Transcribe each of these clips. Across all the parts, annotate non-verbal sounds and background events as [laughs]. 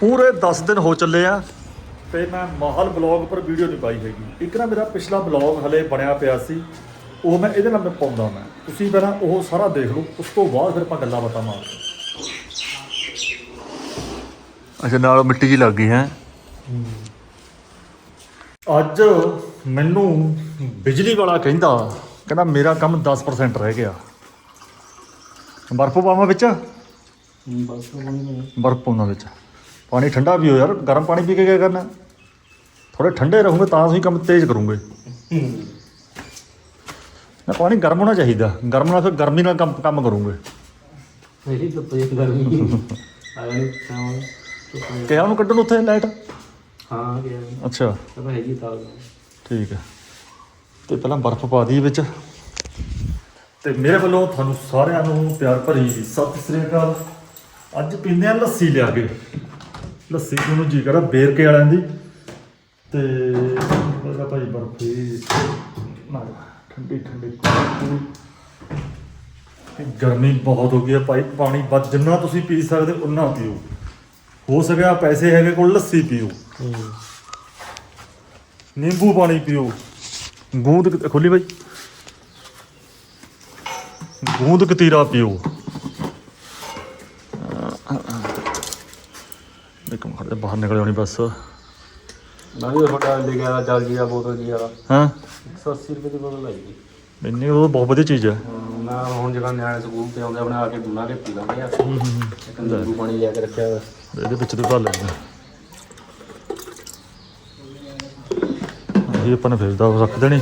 ਪੂਰੇ 10 ਦਿਨ ਹੋ ਚੱਲੇ ਆ ਤੇ ਮੈਂ ਮਾਹਲ ਬਲੌਗ ਪਰ ਵੀਡੀਓ ਨਹੀਂ ਪਾਈ ਹੈਗੀ। ਇੱਕ ਨਾ ਮੇਰਾ ਪਿਛਲਾ ਬਲੌਗ ਹਲੇ ਬਣਿਆ ਪਿਆ ਸੀ ਉਹ ਮੈਂ ਇਹਦੇ ਨਾਲ ਮੈਂ ਪਾਉਂਦਾ ਮੈਂ। ਤੁਸੀਂ ਪਹਿਲਾਂ ਉਹ ਸਾਰਾ ਦੇਖ ਲਓ ਉਸ ਤੋਂ ਬਾਅਦ ਫਿਰ ਆਪਾਂ ਗੱਲਾਂ ਬਾਤਾਂ ਮਾਰਦੇ ਅੱਛਾ ਨਾਲ ਮਿੱਟੀ ਜੀ ਲੱਗ ਗਈ ਹੈ? ਅੱਜ ਮੈਨੂੰ ਬਿਜਲੀ ਵਾਲਾ ਕਹਿੰਦਾ ਕਹਿੰਦਾ ਮੇਰਾ ਕੰਮ 10% ਰਹਿ ਗਿਆ। ਬਰਫ਼ ਪਾਵਾਂ ਵਿੱਚ? ਬਰਫ਼ ਪਾਉਣਾ ਵਿੱਚ। ਪਾਣੀ ਠੰਡਾ ਪੀਓ ਯਾਰ ਗਰਮ ਪਾਣੀ ਪੀ ਕੇ ਕੀ ਕਰਨਾ? ਥੋੜੇ ਠੰਡੇ ਰਹੋਗੇ ਤਾਂ ਤੁਸੀਂ ਕੰਮ ਤੇਜ਼ ਕਰੋਗੇ। ਨਾ ਪਾਣੀ ਗਰਮ ਹੋਣਾ ਚਾਹੀਦਾ ਗਰਮ ਨਾਲ ਫਿਰ ਗਰਮੀ ਨਾਲ ਕੰਮ ਕੰਮ ਕਰੋਗੇ। ਮੇਰੀ ਤਾਂ ਪਈ ਗਰਮੀ ਆ ਗਈ ਤਾਂ ਕਿਹਾ ਉਹਨੂੰ ਕੱਢਣ ਉੱਥੇ ਲਾਈਟ? ਹਾਂ ਗਿਆ ਅੱਛਾ। ਤਾਂ ਹੈਗੀ ਤਾਂ ਠੀਕ ਹੈ। ਤੇ ਪਹਿਲਾਂ ਬਰਫ਼ ਪਾ ਦਈਏ ਵਿੱਚ। ਤੇ ਮੇਰੇ ਵੱਲੋਂ ਤੁਹਾਨੂੰ ਸਾਰਿਆਂ ਨੂੰ ਪਿਆਰ ਭਰੀ ਸਤਿ ਸ੍ਰੀ ਅਕਾਲ। ਅੱਜ ਪੀਂਦੇ ਆ ਲੱਸੀ ਲਿਆ ਕੇ। ਲੱਸੀ ਨੂੰ ਜੀ ਕਰਾ, ਬੇਰਕੇ ਵਾਲਿਆਂ ਦੀ। ਤੇ ਬੜਾ ਭਾਈ ਬਰਫੀ ਨਾਲ ਠੰਡੀ ਠੰਡੀ ਕਾਫੀ। ਗਰਮੀ ਬਹੁਤ ਹੋ ਗਈ ਹੈ ਭਾਈ, ਪਾਣੀ ਵੱਧ, ਜਿੰਨਾ ਤੁਸੀਂ ਪੀ ਸਕਦੇ ਉਨਾ ਪੀਓ। ਹੋ ਸਕਿਆ ਪੈਸੇ ਹੈਗੇ ਕੋਲ, ਲੱਸੀ ਪੀਓ। ਨਿੰਬੂ ਪਾਣੀ ਪੀਓ। ਗੂੰਦ ਖੋਲੀ ਭਾਈ ਗੂੰਦ ਕਤੀਰਾ ਪੀਓ। ਇੱਕ ਮਿੰਟ ਦੇ ਬਾਹਰ ਨਿਕਲ ਆਉਣੀ ਬਸ। ਮੈਂ ਵੀ ਤੁਹਾਡਾ ਲੈ ਗਿਆ ਜਲ ਜੀ ਆ ਬੋਤਲ ਜੀ ਵਾਲਾ। ਹਾਂ? 180 ਰੁਪਏ ਦੀ ਬੋਤਲ ਆਈ ਇੰਨੀ ਉਹ ਬਹੁਤ ਵਧੀਆ ਚੀਜ਼ ਹੈ। ਮੈਂ ਹੁਣ ਜਿਹੜਾ ਨਿਆਣੇ ਸਕੂਲ ਤੇ ਆਉਂਦੇ ਆਪਣੇ ਆ ਕੇ ਬੁਲਾ ਕੇ ਪੀ ਲਾਂਗੇ ਆ ਇੱਕ ਨਿੰਬੂ ਪਾਣੀ ਲਿਆ ਕੇ ਰੱਖਿਆ ਹੋਇਆ। ਇਹਦੇ ਵਿੱਚ ਤੇ ਭਰ ਲੈਂਦੇ ਇਹ ਆਪਾਂ ਨੇ ਫਿਰ ਦਾ ਰੱਖ ਦੇਣੀ।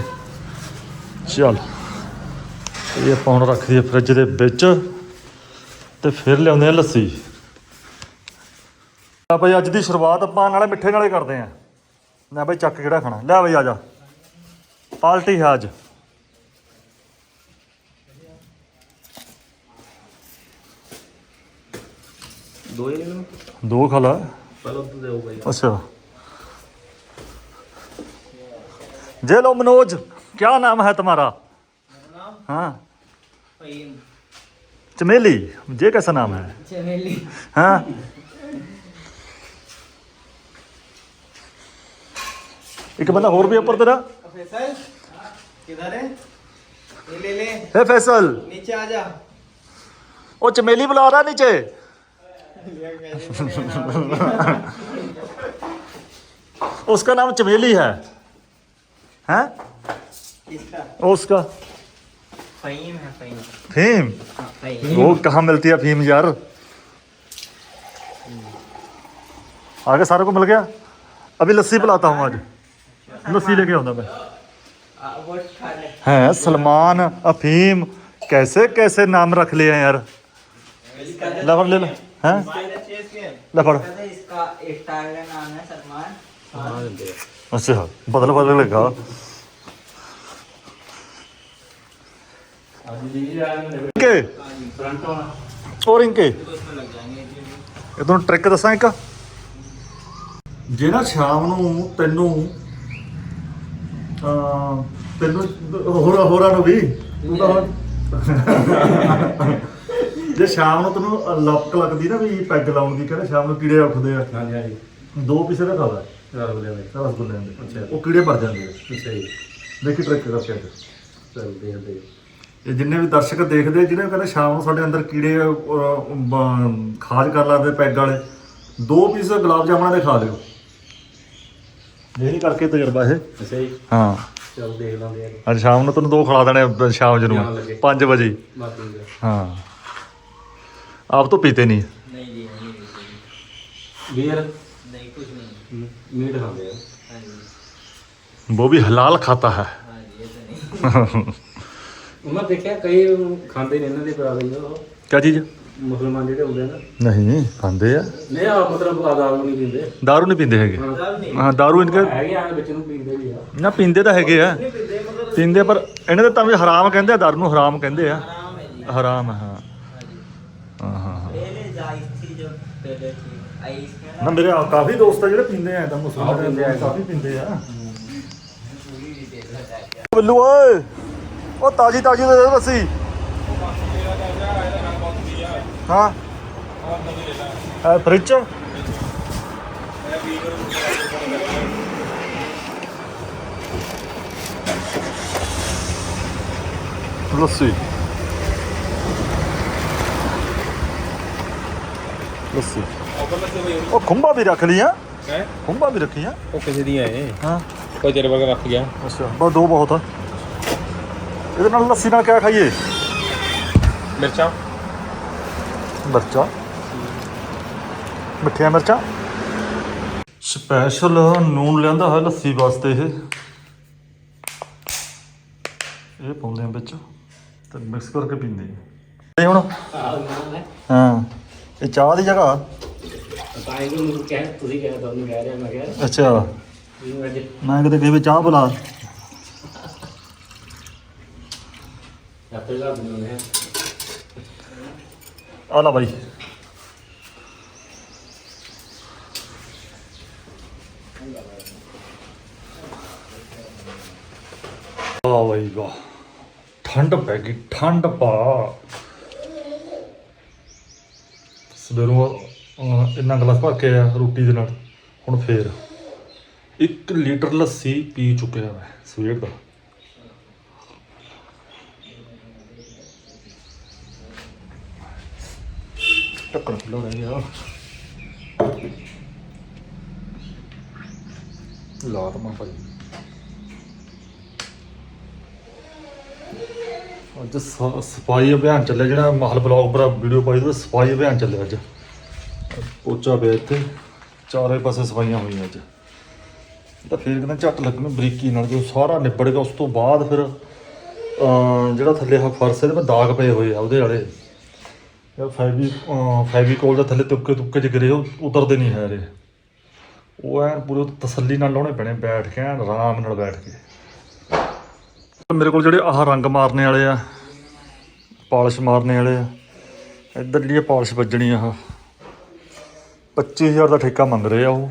ਚੱਲ ਇਹ ਆਪਾਂ ਹੁਣ ਰੱਖ ਦਈਏ ਫ੍ਰਿਜ ਦੇ ਵਿੱਚ ਤੇ ਫਿਰ ਲਿਆਉਂਦੇ ਆ ਲੱਸੀ। ਆ ਭਾਈ ਅੱਜ ਦੀ ਸ਼ੁਰੂਆਤ ਆਪਾਂ ਨਾਲੇ ਮਿੱਠੇ ਨਾਲੇ ਕਰਦੇ ਆ ਨਾ ਭਾਈ ਚੱਕ ਕਿਹੜਾ ਖਾਣਾ ਲੈ ਭਾਈ ਆ ਜਾ ਪਾਰਟੀ ਹੈ ਅੱਜ ਦੋ ਹੀ ਨੇ ਦੋ ਖਾ ਲਾ ਪਹਿਲਾਂ ਤੂੰ ਦੇਓ ਬਾਈ अच्छा जय लो मनोज क्या नाम है तुम्हारा हाँ चमेली ये कैसा नाम है चमेली हाँ एक बंदा और भी ऊपर तेरा। फैसल किधर है? ये ले ले। है फैसल। नीचे आ जा। वो चमेली बुला रहा है नीचे। उसका नाम चमेली है। हैं? किसका? उसका। फहीम है फहीम। फीम हाँ, फहीम। वो कहाँ मिलती है फीम यार? आगे सारे को मिल गया। अभी लस्सी पिलाता हूँ आज। लस्सी लेके आऊंगा मैं आ, वो खा ले हैं सलमान अफीम कैसे कैसे नाम रख लिए हैं यार लफड़ ले लो हैं लफड़ इसका स्टार का नाम है सलमान ਹਾਂ ਦਿੰਦੇ ਆ अच्छा बदल बदल लगा ਅੱਜ ਜੀ ਆ ਨੇ इनके ਫਰੰਟ ਵਾਲਾ और इनके उसमें लग जाएंगे ਇਹ ਤੁਹਾਨੂੰ ਟ੍ਰਿਕ ਦੱਸਾਂ ਇੱਕ ਜਿਹੜਾ ਸ਼ਾਮ ਨੂੰ ਤੈਨੂੰ ਤੈਨੂੰ ਹੋਰ ਹੋਰਾਂ ਨੂੰ ਵੀ? ਤੂੰ ਤਾਂ ਹੁਣ- ਜੇ ਸ਼ਾਮ ਨੂੰ ਤੈਨੂੰ ਲੱਕ ਲੱਗਦੀ ਨਾ ਵੀ ਪੈਗ ਲਾਉਣ ਦੀ ਕਹਿੰਦੇ ਸ਼ਾਮ ਨੂੰ ਕੀੜੇ ਉੱਠਦੇ ਆ। ਹਾਂਜੀ ਹਾਂਜੀ। ਦੋ ਪੀਸੇ ਦਾ ਖਾਦਾ ਬਲੇ ਬਾਈ ਰਸਗੁੱਲੇ ਦੇ। ਅੱਛਾ। ਉਹ ਕੀੜੇ ਭਰ ਜਾਂਦੇ ਆ। ਅੱਛਾ ਜੀ। ਦੇਖੀ ਟ੍ਰਿਕ ਕਰਕੇ ਅੱਜ ਚੱਲ ਦੇਖਦੇ ਇਹ ਜਿੰਨੇ ਵੀ ਦਰਸ਼ਕ ਦੇਖਦੇ ਜਿਹੜੇ ਕਹਿੰਦੇ ਸ਼ਾਮ ਨੂੰ ਸਾਡੇ ਅੰਦਰ ਕੀੜੇ ਖਾਜ ਕਰ ਲਾਦੇ ਪੈਗ ਵਾਲੇ ਦੋ ਪੀਸ ਗੁਲਾਬ ਜਾਮਣਾ ਦੇ ਖਾ ਲਿਓ। ਜਿਹੜੀ ਕਰਕੇ ਤਜਰਬਾ ਇਹ। ਅੱਛਾ ਹਾਂ। ਚਲ ਦੇਖ ਲਾਂਦੇ ਅੱਜ ਸ਼ਾਮ ਨੂੰ ਤੁਹਾਨੂੰ ਦੋ ਖਿਲਾ ਦੇਣੇ ਸ਼ਾਮ ਜਰੂਰ 5 ਵਜੇ। ਹਾਂ। ਆਪ ਤੋਂ ਪੀਤੇ ਨਹੀਂ। ਨਹੀਂ ਜੀ ਨਹੀਂ ਬੀਅਰ? ਨਹੀਂ ਕੁਝ ਨਹੀਂ। ਮੀਟ ਖਾਂਦੇ ਆ। ਹਾਂਜੀ। ਉਹ ਵੀ ਹਲਾਲ ਖਾਤਾ ਹੈ। ਹਾਂਜੀ ਇਹ ਤਾਂ ਨਹੀਂ। [laughs] ਉਹਨਾਂ ਦੇਖਿਆ ਕਈ ਖਾਂਦੇ ਨੇ ਇਹਨਾਂ ਦੇ ਬਰਾਬਰ ਉਹ। ਕੀ ਚੀਜ਼? ਨਹੀਂ ਖਾਂਦੇ ਆ। ਨਹੀਂ ਆ ਮਤਲਬ ਆਦਾਬ ਨਹੀਂ ਪੀਂਦੇ। दारू ਨਹੀਂ ਪੀਂਦੇ ਹੈਗੇ। ਹਾਂ दारू ਇਨਕਾ ਹੈਗੇ ਵਿੱਚ ਨੂੰ ਪੀਂਦੇ ਵੀ ਆ। ਨਾ ਪੀਂਦੇ ਤਾਂ ਹੈਗੇ ਆ। ਪੀਂਦੇ ਪਰ ਇਹਨਾਂ ਦੇ ਤਾਂ ਵੀ ਹਰਾਮ ਕਹਿੰਦੇ ਆ दारू ਨੂੰ ਹਰਾਮ ਕਹਿੰਦੇ ਆ। आराम है जी ਹਰਾਮ ਹਾਂ। ਹਾਂ ਮੇਰੇ ਕਾਫੀ ਦੋਸਤ ਆ ਜਿਹੜੇ ਪੀਂਦੇ ਆ ਤਾਂ ਕਾਫੀ ਪੀਂਦੇ ਆ। ਬੱਲੂ ਓਏ। ਉਹ ਤਾਜੀ ਤਾਜੀ ਦੇ ਦੇ ਲੱਸੀ ਹਾਂ। ਹੈ ਫ੍ਰਿਜ ਚ? ਲੱਸੀ। ਲੱਸੀ। ਉਹ ਖੁੰਬਾ ਵੀ ਰੱਖ ਲਿਆ ਹੈ? ਖੁੰਬਾ ਵੀ ਰੱਖੀਆਂ। ਉਹ ਕਿਸੇ ਦੀਆਂ ਏ ਹਾਂ। ਕੋਈ ਤੇਰੇ ਵਰਗਾ ਰੱਖ ਗਿਆ। ਅੱਛਾ ਬਸ ਦੋ ਬਹੁਤ ਆ। ਇਹਦੇ ਨਾਲ ਲੱਸੀ ਨਾਲ ਕਿਆ ਖਾਈਏ? ਮਿਰਚਾਂ। ਮਿਰਚਾਂ। ਮਿੱਠੀਆਂ ਮਿਰਚਾਂ। ਸਪੈਸ਼ਲ ਨੂਨ ਲਿਆਂਦਾ ਹੈ ਲੱਸੀ ਵਾਸਤੇ ਇਹ। ਇਹ ਪਾਉਂਦੇ ਆ ਵਿੱਚ ਤੇ ਮਿਕਸ ਕਰਕੇ ਪੀਂਦੇ ਆ। ਇਹ ਹੁਣ? ਹਾਂ। ਇਹ ਚਾਹ ਦੀ ਜਗ੍ਹਾ? ਤਾਂ ਇਹ ਨੂੰ ਕਹਿ ਤੁਸੀਂ ਕਹਿ ਤੁਹਾਨੂੰ ਕਹਿ ਰਿਹਾ ਮੈਂ ਕਿਹਾ ਅੱਛਾ। ਮੈਂ ਕਿਤੇ ਕਹੇ ਚਾਹ ਬੁਲਾ ਆਪੇ ਲਾ ਬਣਾਉਣੇ ਆ। ਆ ਲਾ ਬਾਈ। ਵਾਹ ਬਾਈ ਵਾਹ। ਠੰਡ ਪੈ ਗਈ, ਠੰਡ ਪਾ। ਸਵੇਰੋਂ ਇੰਨਾ ਗਲਾਸ ਭਰ ਕੇ ਆ ਰੋਟੀ ਦੇ ਨਾਲ, ਹੁਣ ਫੇਰ 1 ਲੀਟਰ ਲੱਸੀ ਪੀ ਚੁੱਕਿਆ ਮੈਂ ਸਵੇਰ ਦਾ। ਢੱਕਣ ਖੁੱਲ੍ਹਾ ਰਹਿ ਗਿਆ। ਲਾ ਦਮਾ ਭਾਈ। ਅੱਜ ਸ- ਸਫ਼ਾਈ ਅਭਿਆਨ ਚੱਲਿਆ ਜਿਹੜਾ ਮਹਲ ਬਲੌਗ ਪਰ ਵੀਡੀਓ ਪਾਈ ਤੇ ਸਫ਼ਾਈ ਅਭਿਆਨ ਚੱਲਿਆ ਅੱਜ। ਪੋਚਾ ਪਿਆ ਇੱਥੇ ਚਾਰੇ ਪਾਸੇ ਸਫਾਈਆਂ ਹੋਈਆਂ ਅੱਜ। ਤਾਂ ਫਿਰ ਕਹਿੰਦਾ ਝੱਟ ਲੱਗਣ ਬਰੀਕੀ ਨਾਲ ਜੋ ਸਾਰਾ ਨਿਬੜ ਗਿਆ ਉਸ ਤੋਂ ਬਾਅਦ ਫਿਰ ਅਹ, ਜਿਹੜਾ ਥੱਲੇ ਆ ਫਰਸ਼ ਇਹਦੇ 'ਤੇ ਦਾਗ ਪਏ ਹੋਏ ਆ ਉਹਦੇ ਵਾਲੇ। ਯਾਰ ਫੈਬੀ ਫੈਬੀਕੋਲ ਦੇ ਥੱਲੇ ਤੁੱਕੇ ਤੁੱਕੇ ਚ ਗਿਰੇ ਉਹ ਉਤਰਦੇ ਨਹੀਂ ਹੈ ਰੇ ਉਹ ਐਨ ਪੂਰੇ ਤਸੱਲੀ ਨਾਲ ਲਾਉਣੇ ਪੈਣੇ, ਬੈਠ ਕੇ ਐਨ ਆਰਾਮ ਨਾਲ ਬੈਠ ਕੇ। ਮੇਰੇ ਕੋਲ ਜਿਹੜੇ ਆਹ ਰੰਗ ਮਾਰਨੇ ਵਾਲੇ ਆ, ਪਾਲਿਸ਼ ਮਾਰਨੇ ਵਾਲੇ ਆ ਇੱਧਰਲੀ ਇਹ ਪਾਲਿਸ਼ ਵੱਜਣੀ ਆ ਆਹ। 25000 ਦਾ ਠੇਕਾ ਮੰਗ ਰਹੇ ਆ ਉਹ।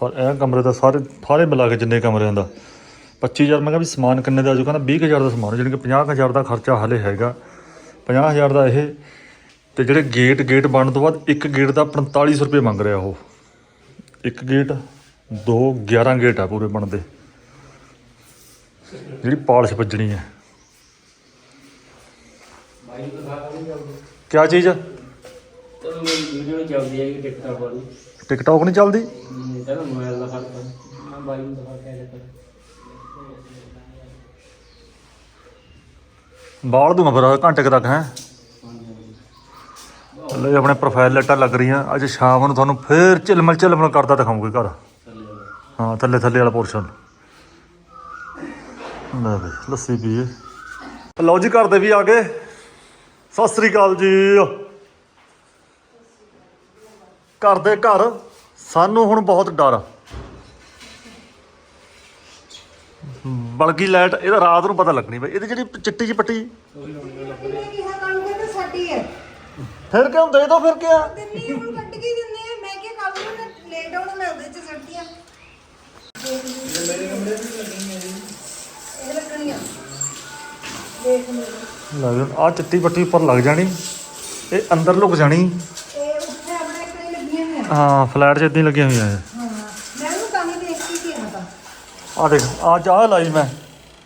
ਸਾ- ਇਹ ਕਮਰੇ ਦਾ ਸਾਰੇ ਸਾਰੇ ਮਿਲਾ ਕੇ ਜਿੰਨੇ ਕਮਰਿਆਂ ਦਾ। 25000 ਮੈਂ ਕਿਹਾ ਵੀ ਸਮਾਨ ਕਿੰਨੇ ਦਾ ਆਜੂ ਕਹਿੰਦਾ 20000 ਦਾ ਸਮਾਨ, ਜਾਣੀ ਕਿ 50000 ਦਾ ਖਰਚਾ ਹਲੇ ਹੈਗਾ। 50000 ਦਾ ਇਹ ਤੇ ਜਿਹੜੇ ਗੇਟ ਗੇਟ ਬਣਨ ਤੋਂ ਬਾਅਦ ਇੱਕ ਗੇਟ ਦਾ 4500 ਰੁਪਏ ਮੰਗ ਰਿਹਾ ਉਹ। ਇੱਕ ਗੇਟ, ਦੋ 11 ਗੇਟ ਆ ਪੂਰੇ ਬਣਦੇ। ਜਿਹੜੀ ਪਾਲਿਸ਼ ਵੱਜਣੀ ਹੈ। ਬਾਈ ਕਿਆ ਚੀਜ਼ ਚਲੋ ਟਿਕਟੌਕ ਨਹੀਂ ਚੱਲਦੀ? ਬਾਲ ਦੂੰਗਾ ਫਿਰ, ਘੰਟੇ ਕੁ ਤੱਕ ਹੈ। ਲੈ ਆਪਣੇ ਪ੍ਰੋਫਾਈਲ ਲਾਈਟਾਂ ਲੱਗ ਰਹੀਆਂ, ਅੱਜ ਸ਼ਾਮ ਨੂੰ ਤੁਹਾਨੂੰ ਫੇਰ ਝਿਲਮਲ ਝਿਲਮਲ ਕਰਦਾ ਦਿਖਾਉਂਗੇ ਘਰ। ਹਾਂ, ਥੱਲੇ ਥੱਲੇ ਵਾਲਾ ਪੋਰਸ਼ਨ ਲੈ ਬਈ ਲੱਸੀ ਪੀਏ। ਲਓ ਜੀ, ਘਰ ਦੇ ਵੀ ਆ ਗਏ। ਸਤਿ ਸ੍ਰੀ ਅਕਾਲ ਜੀ। ਘਰ ਦੇ ਘਰ, ਸਾਨੂੰ ਹੁਣ ਬਹੁਤ ਡਰ। ਆ ਬਲਕਿ ਲਾਈਟ ਇਹਦਾ ਰਾਤ ਨੂੰ ਪਤਾ ਲੱਗਣੀ ਬਈ। ਇਹਦੀ ਜਿਹੜੀ ਚਿੱਟੀ ਜਿਹੀ ਪੱਟੀ ਮੈਂ ਕਿਹਾ ਕੰਮ ਸਾਡੀ ਹੈ। ਫਿਰ ਕਿਉਂ ਦੇ ਦੋ ਫਿਰ ਕਿਆ? ਦਿੰਨੀ ਹੁਣ ਕੱਟ ਕੇ ਹੀ ਦਿੰਦੇ ਆ। ਮੈਂ ਕੀ ਕੱਲ ਨੂੰ ਮੈਂ ਲੇਟ ਆਉਣਾ ਮੈਂ ਉਹਦੇ ਚ ਸੜਦੀਆਂ ਮੇਰੇ ਕਮਰੇ ਵੀ ਲੱਗਣੀਆਂ ਇਹ ਲੱਗਣੀਆਂ ਦੇਖ ਮੇਰੇ ਲੱਗ ਆ ਚਿੱਟੀ ਪੱਟੀ ਉੱਪਰ ਲੱਗ ਜਾਣੀ। ਇਹ ਅੰਦਰ ਲੁਕ ਜਾਣੀ। ਇਹ ਉੱਥੇ ਆਪਣੇ ਕੋਲ ਲੱਗੀਆਂ ਹੋਈਆਂ। ਹਾਂ ਫਲੈਟ 'ਚ ਇਦਾਂ ਹੀ ਲੱਗੀਆਂ ਹੋਈਆਂ ਹਾਂ ਮੈਂ ਉਹਨੂੰ ਤਾਂ ਹੀ ਦੇਖ ਕੇ ਕਿਹਾ ਤਾਂ। ਆ ਦੇਖ ਆ ਚਾਹ ਲਾਈ ਮੈਂ।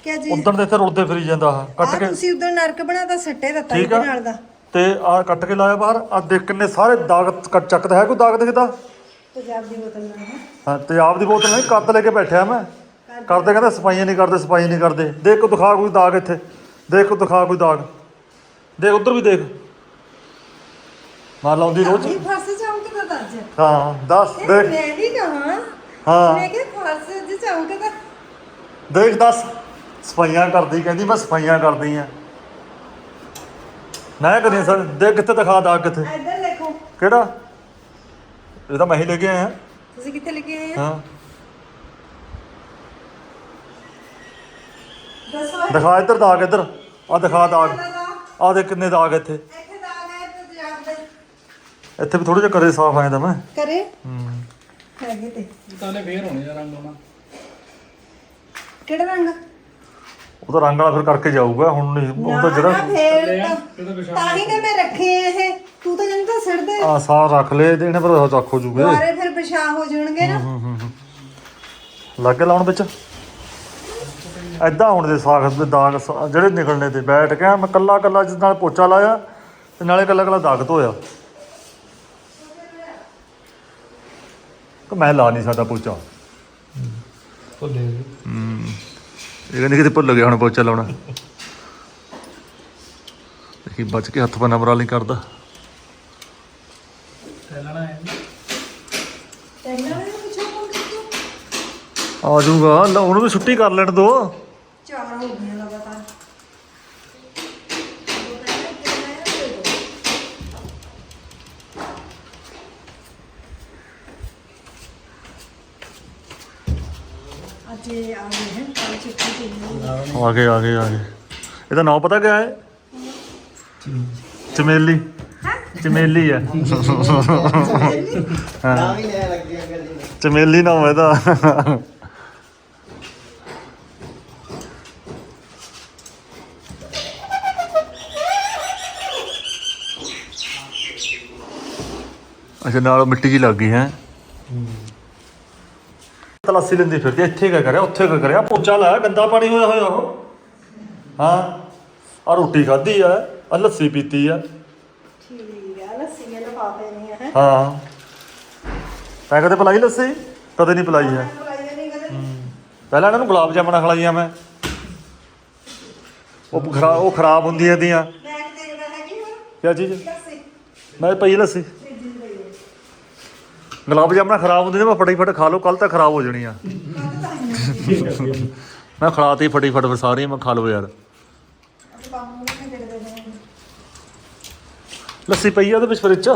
ਕਿਆ ਜੀ? ਉਦੋਂ ਦੇ ਇੱਥੇ ਰੁਲਦੇ ਫਿਰੀ ਜਾਂਦਾ ਆ ਆ ਕੱਟ ਕੇ। ਤੁਸੀਂ ਉਧਰ ਨਰਕ ਬਣਾਤਾ ਸੱਟੇ ਦਿੱਤਾ ਠੀਕ ਇਹਦੇ ਆ। ਨਾਲ ਦਾ। ਤੇ ਆ ਕੱਟ ਕੇ ਲਾਇਆ ਬਾਹਰ। ਆ ਦੇਖ ਕਿੰਨੇ ਸਾਰੇ ਦਾਗ ਕੱਟ ਚੱਕਦਾ ਹੈ ਕੋਈ ਦਾਗ ਦਿਖਦਾ ਤੇਜ਼ਾਬ ਦੀ ਬੋਤਲ ਨਾਲ ਹੈ। ਹਾਂ ਤੇਜ਼ਾਬ ਦੀ ਬੋਤਲ ਨਹੀਂ ਕੱਦ ਲੈ ਕੇ ਬੈਠਿਆ ਮੈਂ। ਕਰਦੇ ਕਹਿੰਦੇ ਸਫਾਈਆਂ ਨਹੀਂ ਕਰਦੇ ਸਫਾਈਆਂ ਨਹੀਂ ਕਰਦੇ। ਦੇਖ ਕੋ ਦਿਖਾ ਕੋਈ ਦਾਗ ਇੱਥੇ। ਦੇਖ ਕੋ ਦਿਖਾ ਕੋਈ ਦਾਗ। ਦੇਖ ਉਧਰ ਵੀ ਦੇਖ। ਮਾਰ ਲਾਉਂਦੀ ਰੋਜ਼। ਇਹ ਫਸ ਹਾਂ ਦੱਸ ਦੇਖ। ਮੈਂ ਵੀ ਕਹਾਂ। ਹਾਂ। ਮੈਂ ਫਸ ਦੇਖ ਦੱਸ। ਸਫਾਈਆਂ ਕਰਦੀ ਕਹਿੰਦੀ ਮੈਂ ਸਫਾਈਆਂ ਕਰਦੀ ਆ। ਮੈਂ ਕਰੀ ਸਰ ਦੇਖ ਕਿੱਥੇ ਦਿਖਾ ਦਾਗ ਕਿੱਥੇ ਇੱਧਰ ਦੇਖੋ। ਕਿਹੜਾ? ਇਹ ਤਾਂ ਮੈਂ ਹੀ ਲੈ ਕੇ ਆਇਆ ਤੁਸੀਂ ਕਿੱਥੇ ਲੱਗੇ ਹੋਏ ਆ? ਹਾਂ। ਦੱਸੋ ਦਿਖਾ ਇੱਧਰ ਦਾਗ ਇੱਧਰ। ਆ ਦਿਖਾ ਦਾਗ ਇੱਥੇ ਆ ਦੇ ਕਿੰਨੇ ਦਾਗ ਇੱਥੇ। ਦਾਗ ਹੈ ਤੇ ਤੇਜ਼ਾਬ ਦੇ। ਇੱਥੇ ਵੀ ਥੋੜੇ ਜਿਹਾ ਕਰੇ ਸਾਫ਼ ਆਇਆ ਤਾਂ ਮੈਂ। ਕਰੇ? ਹੂੰ। ਹੈਗੇ ਤੇ। ਤਾਲੇ ਫੇਰ ਹੋਣੇ ਦਾ ਰੰਗ ਹੋਣਾ ਕਿਹੜਾ ਰੰਗ? ਉਹ ਤਾਂ ਰੰਗ ਵਾਲਾ ਫਿਰ ਕਰਕੇ ਜਾਊਗਾ ਹੁਣ ਨਹੀਂ ਉਹ ਤਾਂ ਜਿਹੜਾ ਫੇਰ ਤਾਂ- ਤਾਂ ਹੀ ਤਾਂ ਮੈਂ ਰੱਖੇ ਆ ਇਹ। ਤੂੰ ਤਾਂ ਜਨ ਤਾਂ ਦੇ ਆ ਸਾਹ ਰੱਖ ਲੈ ਤੇ ਇਹਨੇ ਪਰ ਚੱਕ ਹੋ ਜੂਗੇ। ਦੁਆਰੇ ਫਿਰ ਪਛਾਣ ਹੋ ਜਾਣਗੇ ਨਾ। ਲੱਗ ਲਾਉਣ ਵਿੱਚ। ਐਦਾਂ ਆਉਣ ਦੇ ਸਾਖ ਦੇ ਦਾਗ ਸ- ਜਿਹੜੇ ਨਿਕਲਣੇ ਤੇ ਬੈਠ ਕੇ ਮੈਂ ਕੱਲਾ ਕੱਲਾ ਜਿਸ ਨਾਲ ਪੋਚਾ ਲਾਇਆ ਤੇ ਨਾਲੇ ਕੱਲਾ ਕੱਲਾ ਦਾਗ ਧੋਇਆ। ਕਿ ਮੈਂ ਲਾ ਨਹੀਂ ਸਕਦਾ ਪੋਚਾ। ਭੁੱਲੇ ਇਹ ਕਹਿੰਦੇ ਕਿਤੇ ਭੁੱਲ ਗਿਆ ਹੁਣ ਪੋਚਾ ਲਾਉਣਾ ਦੇਖੀ ਬਚ ਕੇ ਹੱਥ ਪਾ ਨੰਬਰਾਂ ਨਹੀਂ ਕਰਦਾ। ਚੱਲਣਾ ਹੈ ਆ ਜਾਊਗਾ। ਲੈ, ਉਹਨੂੰ ਵੀ ਛੁੱਟੀ ਕਰ ਲੈਣ ਦੋ। ਚਾਰ ਹੋ ਗਈਆਂ ਲਗਾਤਾਰ। ਅੱਜ ਆ ਆ ਗਏ ਆ ਗਏ ਆ ਗਏ। ਇਹਦਾ ਨਾਮ ਪਤਾ ਕਿਆ ਹੈ? ਚਮੇਲੀ। ਚਮੇਲੀ ਆ। ਚਮੇਲੀ ਨਾਮ ਹੈ ਇਹਦਾ। ਅੱਛਾ ਨਾਲ ਮਿੱਟੀ ਜੀ ਲੱਗ ਗਈ ਹੈ? ਤਲਾਸੀ ਲੈਂਦੀ ਫਿਰਦੀ ਇੱਥੇ ਕਿਆ ਕਰਿਆ ਉੱਥੇ ਕਿਆ ਕਰਿਆ ਪੋਚਾ ਲਾਇਆ ਗੰਦਾ ਪਾਣੀ ਹੋਇਆ ਹੋਇਆ ਉਹ। ਹਾਂ ਆ ਰੋਟੀ ਖਾਧੀ ਆ ਆ ਲੱਸੀ ਪੀਤੀ ਆ। ਠੀਕ ਆ ਲੱਸੀ ਲਫਾਫੇ ਨਹੀਂ ਹੈ। ਹਾਂ। ਤੈਂ ਕਦੇ ਪਲਾਈ ਲੱਸੀ? ਕਦੇ ਨਹੀਂ ਪਲਾਈ ਹੈ। ਪਹਿਲਾਂ ਇਹਨਾਂ ਨੂੰ ਗੁਲਾਬ ਜਾਮਣਾ ਖਲਾਈਆਂ ਮੈਂ। ਉਹ ਖਰਾ ਉਹ ਖਰਾਬ ਹੁੰਦੀਆਂ ਦੀਆਂ ਮੈਂ ਕਿਆ ਚੀਜ਼? ਮੈਂ ਪਈ ਲੱਸੀ। ਗੁਲਾਬ ਜਾਮਣਾ ਖਰਾਬ ਹੁੰਦੀਆਂ ਨੇ, ਮੈਂ ਫਟਾਫਟ ਖਾ ਲਓ ਕੱਲ ਤਾਂ ਖਰਾਬ ਹੋ ਜਾਣੀ ਆ। ਮੈਂ ਖਲਾਤੀ ਫਟਾਫਟ ਫਿਰ ਸਾਰੀਆਂ, ਮੈਂ ਖਾ ਲਓ ਯਾਰ। ਲੱਸੀ ਪਈ ਆ ਉਹਦੇ ਵਿੱਚ ਫਰਿੱਜ ਚ?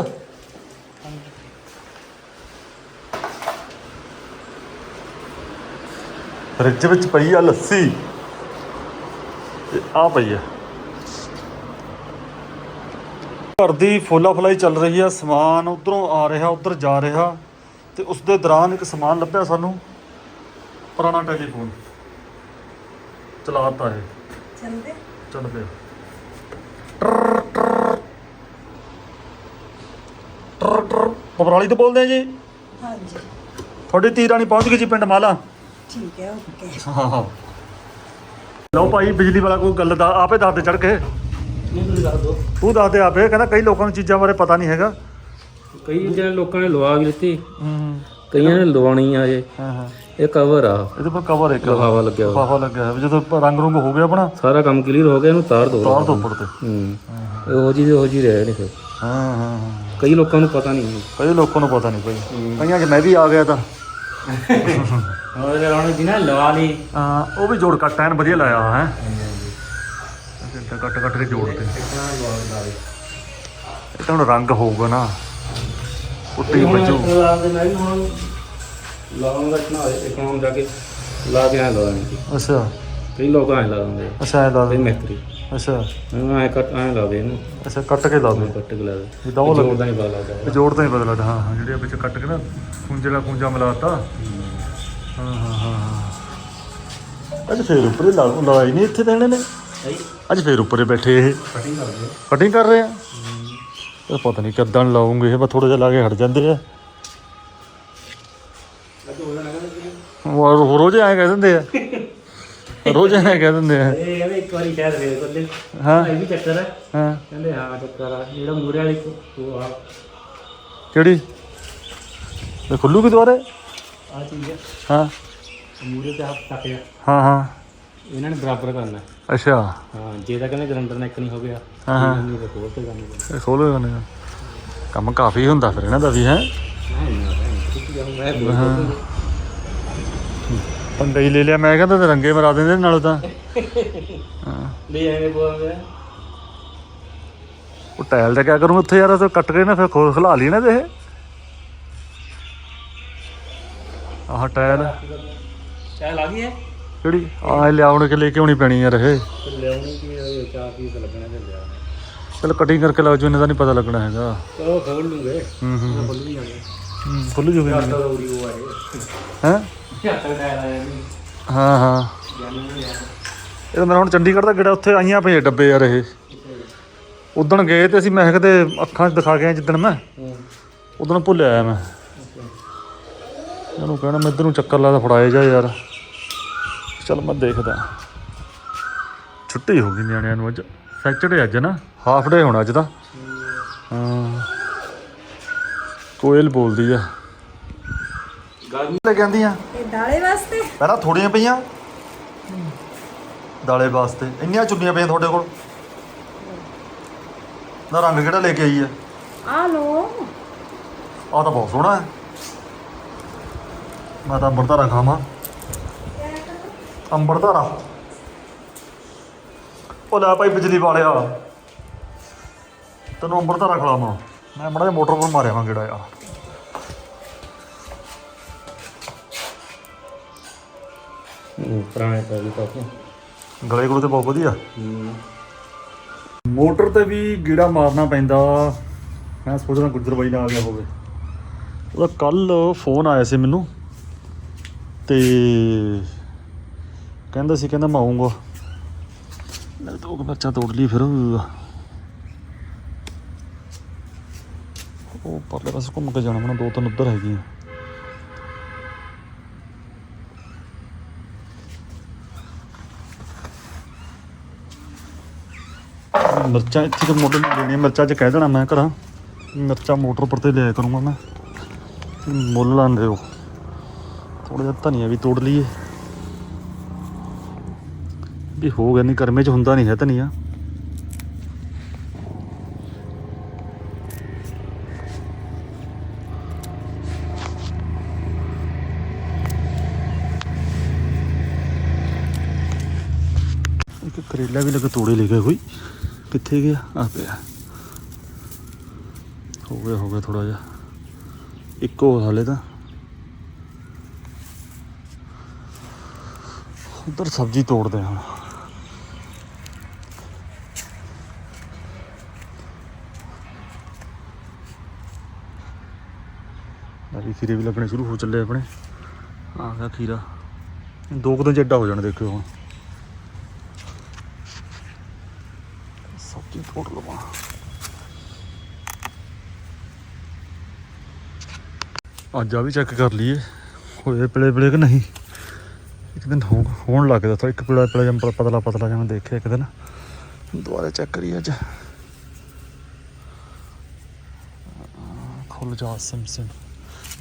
ਫਰਿੱਜ ਵਿੱਚ ਪਈ ਆ ਲੱਸੀ। ਤੇ ਆ ਪਈ ਆ। ਘਰ ਦੀ ਫੋਲਾ ਫਲਾਈ ਚੱਲ ਰਹੀ ਆ ਸਮਾਨ ਉਧਰੋਂ ਆ ਰਿਹਾ ਉਧਰ ਜਾ ਰਿਹਾ ਤੇ ਉਸ ਦੇ ਦੌਰਾਨ ਇੱਕ ਸਮਾਨ ਲੱਭਿਆ ਸਾਨੂੰ ਪੁਰਾਣਾ ਟੈਲੀਫੋਨ। ਚਲਾਤਾ ਹੈ ਚੱਲਦੇ? ਚੱਲ ਪਿਆ ਟਰ ਟਰ ਪਬਰਾਲੀ ਤੋਂ ਬੋਲਦੇ ਆ ਜੀ? ਹਾਂਜੀ। ਤੁਹਾਡੀ ਤੀਰਾਣੀ ਪਹੁੰਚ ਗਈ ਜੀ ਪਿੰਡ ਮਾਲਾ? ਠੀਕ ਹੈ ਓਕੇ। ਹਾਂ। ਲਓ ਭਾਈ ਬਿਜਲੀ ਵਾਲਾ ਕੋਈ ਗੱਲ ਦਾ ਆਪੇ ਦੱਸ ਦੇ ਚੜ ਕੇ। ਨਹੀਂ ਤੁਸੀਂ ਦੱਸ ਦਿਓ ਤੂੰ ਦੱਸ ਦੇ ਆਪੇ ਕਹਿੰਦਾ ਕਈ ਲੋਕਾਂ ਨੂੰ ਚੀਜ਼ਾਂ ਬਾਰੇ ਪਤਾ ਨਹੀਂ ਹੈਗਾ। ਕਈ ਜਿਹੜੇ ਲੋਕਾਂ ਨੇ ਲਵਾ ਵੀ ਲਿੱਤੀ ਹੂੰ ਕਈਆਂ ਨੇ ਲਵਾਉਣੀ ਆ ਜੇ ਹਾਂ ਹਾਂ। ਇਹ ਕਵਰ ਆ। ਇਹਦੇ ਪਰ ਕਵਰ ਇੱਕ। ਲਫਾਵਾ ਲੱਗਿਆ ਹੋਇਆ। ਫਾਫਾ ਲੱਗਿਆ ਹੋਇਆ। ਜਦੋਂ ਰੰਗ ਰੁੰਗ ਹੋ ਗਿਆ ਆਪਣਾ ਸਾਰਾ ਕੰਮ ਕਲੀਅਰ ਹੋ ਗਿਆ ਇਹਨੂੰ ਤਾਰ ਦੋ। ਤਾਰ ਤੋਂ ਉੱਪਰ ਤੇ। ਹੂੰ। ਉਹ ਜੀ ਉਹ ਜੀ ਰਹੇ ਨੇ ਫਿਰ। ਹਾਂ ਹਾਂ ਹਾਂ। ਕਈ ਲੋਕਾਂ ਨੂੰ ਪਤਾ ਨਹੀਂ। ਕਈ ਲੋਕਾਂ ਨੂੰ ਪਤਾ ਨਹੀਂ ਭਾਈ। ਕਈਆਂ 'ਚ ਮੈਂ ਵੀ ਆ ਗਿਆ ਤਾਂ। ਹੋਰ ਲਗਾਉਣੀ ਸੀ ਨਾ ਲਵਾ ਲਈ। ਹਾਂ ਉਹ ਵੀ ਜੋੜ ਕੱਟ ਐਨ ਵਧੀਆ ਲਾਇਆ ਹੈ। ਅੱਛਾ ਕੱਟ ਕੱਟ ਕੇ ਜੋੜ ਤੇ ਇਹ ਤਾਂ ਹੁਣ ਰੰਗ ਹੋਊਗਾ ਨਾ। ਉੱਤੇ ਹੀ ਬੱਜੂ ਲਾਉਂਦੇ ਮੈਂ ਵੀ ਹੁਣ ਲਾਉਂਗਾ ਨਾ ਇੱਕ ਹੁਣ ਜਾ ਕੇ ਲਾ ਕੇ ਆ ਲਾਉਣੀ ਅੱਛਾ। ਕਈ ਲੋਕ ਐ ਲਾ ਦਿੰਦੇ। ਅੱਛਾ ਐ ਲਾ ਕਈ ਦੇ ਮਿਸਤਰੀ। ਅੱਛਾ। ਮੈਂ ਐ ਕੱਟ ਐ ਲਾ ਦੇ ਇਹਨੂੰ। ਅੱਛਾ ਕੱਟ ਕੇ ਲਾ ਦੇ। ਕੱਟ ਕੇ ਲਾ ਦੇ। ਜਿੱਦਾਂ ਉਹ ਲੱਗੇ ਜੋੜਦਾ ਨਹੀਂ ਪਤਾ ਲੱਗਦਾ ਇਹ ਜੋੜ ਤਾਂ ਹੀ ਬਦਲਦਾ। ਹਾਂ ਹਾਂ ਜਿਹੜੇ ਵਿੱਚ ਕੱਟ ਕੇ ਨਾ ਕੁੰਜਲਾ ਕੁੰਜਾ ਮਿਲਾਤਾ ਹਾਂ। ਹਾਂ ਹਾਂ ਹਾਂ ਅੱਜ ਫੇਰ ਉੱਪਰੇ ਲਾ ਲਾਈ ਨਹੀਂ ਇੱਥੇ ਦੇਣੇ ਨੇ। ਅੱਜ ਫੇਰ ਉੱਪਰੇ ਬੈਠੇ ਇਹ। ਕਟਿੰਗ ਕਰਦੇ ਕਟਿੰਗ ਕਰ ਰਹੇ ਆ? ਇਹ ਪਤਾ ਨਹੀਂ ਕਿੱਦਾਂ ਲਾਉਂਗੇ ਇਹ ਬਸ ਥੋੜਾ ਜਿਹਾ ਲਾ ਕੇ ਹਟ ਜਾਂਦੇ ਆ। ਉਹ ਰੋਜ਼ ਐਂ ਕਹਿ ਦਿੰਦੇ ਆ। ਰੋਜ਼ ਐਂ ਕਹਿ ਦਿੰਦੇ ਆ। ਇਹ ਕਹਿੰਦੇ ਇੱਕ ਵਾਰੀ ਕਹਿ ਦੇ ਕੋਲੇ ਹਾਂ। ਇਹ ਵੀ ਚੱਕਰ ਹੈ ਹਾਂ। ਕਹਿੰਦੇ ਹਾਂ ਚੱਕਰ ਆ। ਜਿਹੜਾ ਮੂਰੇ ਵਾਲੀ ਉਹ ਆ। ਕਿਹੜੀ? ਇਹ ਖੁੱਲੂ ਕਿ ਦੁਆਰੇ ਆ ਚੀਜ਼ ਹੈ ਹਾਂ। ਮੂਰੇ ਤੇ ਹੱਥ ਟੱਕ ਜਾ ਹਾਂ ਹਾਂ। ਇਹਨਾਂ ਨੇ ਬਰਾਬਰ ਕਰਨਾ। ਅੱਛਾ। ਹਾਂ ਜੇ ਤਾਂ ਕਹਿੰਦੇ ਗਰੰਡਰ ਨੇ ਇੱਕ ਨਹੀਂ ਹੋ ਗਿਆ ਹਾਂ, ਹਾਂ। ਨਹੀਂ ਤਾਂ ਹੋਰ ਤੇ ਕਰਨਾ ਪੈਣਾ ਇਹ ਖੋਲੋ ਗਾਣੇ ਕੰਮ ਕਾਫੀ ਹੁੰਦਾ ਫਿਰ ਇਹਨਾਂ ਦਾ ਵੀ ਹੈ? ਪੰਗਾ ਹੀ। ਲੈ ਲਿਆ ਮੈਂ ਕਹਿੰਦਾ ਤੇ ਰੰਗੇ ਮਰਾ ਦਿੰਦੇ ਨਾਲੋਂ ਤਾਂ। ਹਾਂ। ਲੈ ਬੋਲਦੇ ਉਹ ਟਾਇਲ ਦਾ ਕਿਆ ਕਰੂੰ ਉੱਥੇ ਯਾਰ ਉਹ ਕੱਟ ਕੇ ਨਾ ਫਿਰ ਖੋ ਖਲਾ ਲਈ ਨਾ ਤੇ ਇਹ। ਆਹ ਟਾਇਲ। ਚਾਹ ਲੱਗੀ ਹੈ? ਕਿਹੜੀ? ਆ ਲਿਆਉਣ ਕੇ ਲੈ ਕੇ ਆਉਣੀ ਪੈਣੀ ਯਾਰ ਇਹ। ਲਿਆਉਣੀ ਕੀ ਹੈ ਚਾਹ ਪੀਸ ਲੱਗਣਾ ਤੇ ਲਿਆ ਚਲ ਕਟਿੰਗ ਕਰਕੇ ਲਾਓ ਜੋ ਇਹਨਾਂ ਦਾ ਨਹੀਂ ਪਤਾ ਲੱਗਣਾ ਹੈਗਾ। ਚਲੋ ਖੋਲ ਲੂਗੇ। ਹੂੰ ਹੂੰ ਖੋਲ ਵੀ ਜਾਣੇ ਹੂੰ, ਖੁੱਲ੍ਹ ਜੂਗੀ ਹੱਥ ਦਾ। ਉਰੀ ਉਹ ਆਏ ਹੈ? ਹਾਂ ਹਾਂ। ਆ ਇਹ ਤਾਂ ਮੇਰਾ ਹੁਣ ਚੰਡੀਗੜ੍ਹ ਦਾ ਗੇੜਾ ਉੱਥੇ ਆਈਆਂ ਪਈਆਂ ਡੱਬੇ ਯਾਰ ਇਹ। ਉਦਣ ਗਏ ਤੇ ਅਸੀਂ ਮੈਂ ਕਿਤੇ ਅੱਖਾਂ 'ਚ ਦਿਖਾ ਕੇ ਆਏ ਜਿੱਦਣ ਮੈਂ। ਹੂੰ। ਉਦੋਂ ਭੁੱਲ ਆਇਆ ਮੈਂ। ਇਹਨੂੰ ਕਹਿਣਾ ਮੈਂ ਇੱਧਰ ਨੂੰ ਚੱਕਰ ਲਾਦਾ ਫੜਾਏ ਜਾ ਯਾਰ। ਚਲ ਮੈਂ ਦੇਖਦਾ। ਛੁੱਟੀ ਹੋ ਗਈ ਨਿਆਣਿਆਂ ਨੂੰ ਅੱਜ। ਸੈਚਰਡੇ ਅੱਜ ਨਾ? ਹਾਫ ਡੇ ਹੋਣਾ ਅੱਜ ਦਾ ਹਾਂ। ਕੋਇਲ ਬੋਲਦੀ ਆ। ਗਰਮੀ ਲੈ ਕਹਿੰਦੀਆਂ। ਇਹ ਦਾਲੇ ਵਾਸਤੇ? ਪਹਿਲਾਂ ਥੋੜੀਆਂ ਪਈਆਂ। ਦਾਲੇ ਵਾਸਤੇ। ਇੰਨੀਆਂ ਚੁੰਨੀਆਂ ਪਈਆਂ ਤੁਹਾਡੇ ਕੋਲ। ਨਾ ਰੰਗ ਕਿਹੜਾ ਲੈ ਕੇ ਆਈ ਆ? ਆ ਲੋ ਆ ਤਾਂ ਬਹੁਤ ਸੋਹਣਾ ਹੈ। ਮੈਂ ਤਾਂ ਅੰਬਰਧਾਰਾ ਖਾਵਾਂ। ਅੰਬਰਧਾਰਾ। ਉਹ ਲੈ ਭਾਈ ਬਿਜਲੀ ਵਾਲਿਆ। ਤੈਨੂੰ ਅੰਬਰਧਾਰਾ ਖਿਲਾਵਾਂ। ਮੈਂ ਮੜਾ ਮੋਟਰ ਪਰ ਮਾਰਿਆ ਵਾਂ ਗੇੜਾ ਯਾਰ ਪੁਰਾਣੇ ਕਾਫੀ। ਗਲੇ ਗੁਲੇ ਤੇ ਬਹੁਤ ਵਧੀਆ। ਹੂੰ। ਮੋਟਰ ਤੇ ਵੀ ਗੇੜਾ ਮਾਰਨਾ ਪੈਂਦਾ ਮੈਂ ਸੋਚਦਾ ਗੁੱਜਰ ਬਾਈ ਨਾਲ ਆ ਗਿਆ ਹੋਵੇ। ਉਹਦਾ ਕੱਲ ਫੋਨ ਆਇਆ ਸੀ ਮੈਨੂੰ। ਤੇ ਕਹਿੰਦਾ ਸੀ ਕਹਿੰਦਾ ਮੈਂ ਆਉਂਗਾ ਮੈਂ ਦੋ ਕੁ ਮਿਰਚਾਂ ਤੋੜ ਲਈ ਫਿਰ। ਉਹ ਪਰਲੇ ਪਾਸੇ ਘੁੰਮ ਕੇ ਜਾਣਾ ਮੈਨੂੰ ਦੋ ਤਿੰਨ ਉੱਧਰ ਹੈਗੀਆਂ। ਮਿਰਚਾਂ ਇੱਥੇ ਤਾਂ ਮੋਟਰ ਨਹੀਂ ਲੈਣੀਆਂ ਮਿਰਚਾਂ 'ਚ ਕਹਿ ਦੇਣਾ ਮੈਂ ਘਰਾਂ। ਮਿਰਚਾਂ ਮੋਟਰ ਪਰ ਤੇ ਲਿਆ ਕਰੂੰਗਾ ਮੈਂ। ਮੁੱਲ ਲਾਂਦੇ ਹੋ। ਥੋੜਾ ਜਿਹਾ ਧਨੀਆ ਵੀ ਤੋੜ ਲਈਏ। ਵੀ ਹੋ ਗਿਆ ਨਹੀਂ ਗਰਮੇ 'ਚ ਹੁੰਦਾ ਨਹੀਂ ਹੈ ਧਨੀਆ ਇੱਕ ਕਰੇਲਾ ਵੀ ਲੱਗਾ ਤੋੜੇ ਲੈ ਗਏ ਕੋਈ ਕਿੱਥੇ ਗਿਆ? ਆ ਪਿਆ। ਹੋ ਗਿਆ ਹੋ ਗਿਆ ਥੋੜਾ ਜਿਹਾ। ਇੱਕੋ ਹਾਲੇ ਤਾਂ। ਉਧਰ ਸਬਜ਼ੀ ਤੋੜਦੇ ਹਾਂ ਖੀਰੇ ਵੀ ਲੱਗਣੇ ਸ਼ੁਰੂ ਹੋ ਚੱਲੇ ਆਪਣੇ। ਆ ਗਿਆ ਖੀਰਾ। ਦੋ ਕੁ ਦਿਨ ਚ ਹੋ ਜਾਣਾ ਦੇਖਿਓ ਹੁਣ। ਸਬਜ਼ੀ ਤੋੜ ਲਵਾਂ। ਅੱਜ ਆ ਵੀ ਚੈੱਕ ਕਰ ਲਈਏ, ਹੋਏ ਪਲੇ ਪਲੇ ਕਿ ਨਹੀਂ। ਇੱਕ ਦਿਨ ਹੋ ਹੋਣ ਲੱਗਦਾ ਤਾਂ ਇੱਕ ਪਲਾ ਪਲਾ ਜੰਮ ਪਤਲਾ ਪਤਲਾ ਜਿਹਾ ਦੇਖਿਆ ਇੱਕ ਦਿਨ। ਦੁਬਾਰਾ ਚੈੱਕ ਕਰੀਏ ਅੱਜ। ਖੁੱਲ ਜਾ ਸਿਮ ਸਿਮ।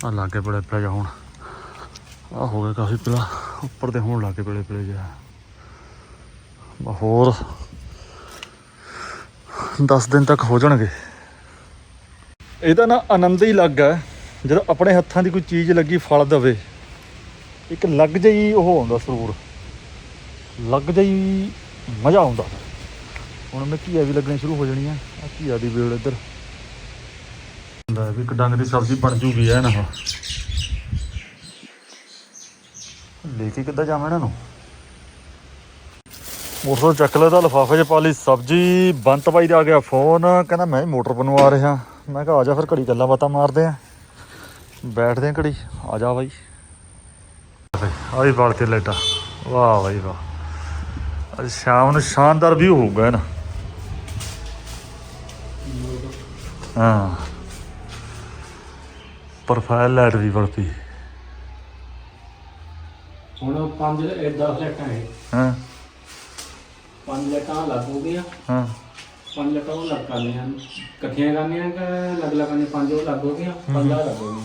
ਆ ਲਾਗੇ ਪਲੇ ਪਲੇ ਜਾ ਹੁਣ। ਆ ਹੋ ਗਿਆ ਕਾਫੀ ਪਲਾ। ਉੱਪਰ ਤੇ ਹੋਣ ਲੱਗੇ ਪਲੇ ਪਲੇ ਜਾ ਹੋਰ। 10 ਦਿਨ ਤੱਕ ਹੋ ਜਾਣਗੇ। ਇਹਦਾ ਨਾ ਆਨੰਦ ਹੀ ਲੱਗ ਹੈ ਜਦੋਂ ਆਪਣੇ ਹੱਥਾਂ ਦੀ ਕੋਈ ਚੀਜ਼ ਲੱਗੀ ਫਲ ਦਵੇ। ਇੱਕ ਲੱਗ ਜਾਈ ਉਹ ਆਉਂਦਾ ਸਰੂਰ ਲੱਗ ਜਾਈ ਮਜ਼ਾ ਆਉਂਦਾ। ਹੁਣ ਮੈਂ ਘੀਆ ਵੀ ਲੱਗਣੀ ਸ਼ੁਰੂ ਹੋ ਜਾਣੀ ਆ। ਆ ਘੀਆ ਦੀ ਵੇਲ ਇੱਧਰ। ਹੁੰਦਾ ਵੀ ਇੱਕ ਡੰਗ ਦੀ ਸਬਜ਼ੀ ਬਣ ਜੂਗੀ ਐ ਨਾ ਲੈ ਕੇ ਕਿੱਦਾਂ ਜਾਵਾਂ ਇਹਨਾਂ ਨੂੰ? ਮੋਟਰ ਚੱਕ ਲਿਆ ਤਾਂ ਲਿਫਾਫੇ 'ਚ ਪਾ ਲਈ, ਸਬਜ਼ੀ ਬੰਤ ਬਾਈ ਦਾ ਆ ਗਿਆ ਫੋਨ, ਕਹਿੰਦਾ ਮੈਂ ਮੋਟਰ ਬਣਵਾ ਰਿਹਾ। ਮੈਂ ਕਿਹਾ ਆ ਜਾ ਫਿਰ ਘੜੀ ਗੱਲਾਂ ਬਾਤਾਂ ਮਾਰਦੇ ਆ। ਬੈਠਦੇ ਆ ਘੜੀ, ਆ ਜਾ ਬਾਈ। ਆ ਵੀ ਬਾਲ ਤੇ ਲੈਟਾ ਵਾਹ ਬਾਈ ਵਾਹ। ਅੱਜ ਸ਼ਾਮ ਨੂੰ ਸ਼ਾਨਦਾਰ ਵਿਊ ਹੋਊਗਾ ਨਾ ਹਾਂ। ਪ੍ਰੋਫਾਈਲ ਲਾਈਟ ਵੀ ਵਰਤੀ। ਹੁਣ ਪੰਜ ਇਹ 10 ਲੈਟਾਂ ਹੈ ਹਾਂ। ਪੰਜ ਲੈਟਾਂ ਲੱਗ ਹੋ ਗਈਆਂ। ਹਾਂ। ਪੰਜ ਲੈਟਾਂ ਉਹ ਲੱਗ ਕਰਨੀਆਂ ਇਕੱਠੀਆਂ ਕਰਨੀਆਂ ਕਿ ਲੱਗ ਲੱਗ ਕਰਨੀਆਂ ਪੰਜ ਉਹ ਲੱਗ ਹੋ ਗਈਆਂ ਪੰਜ ਆਹ ਲੱਗ ਹੋ ਗਈਆਂ।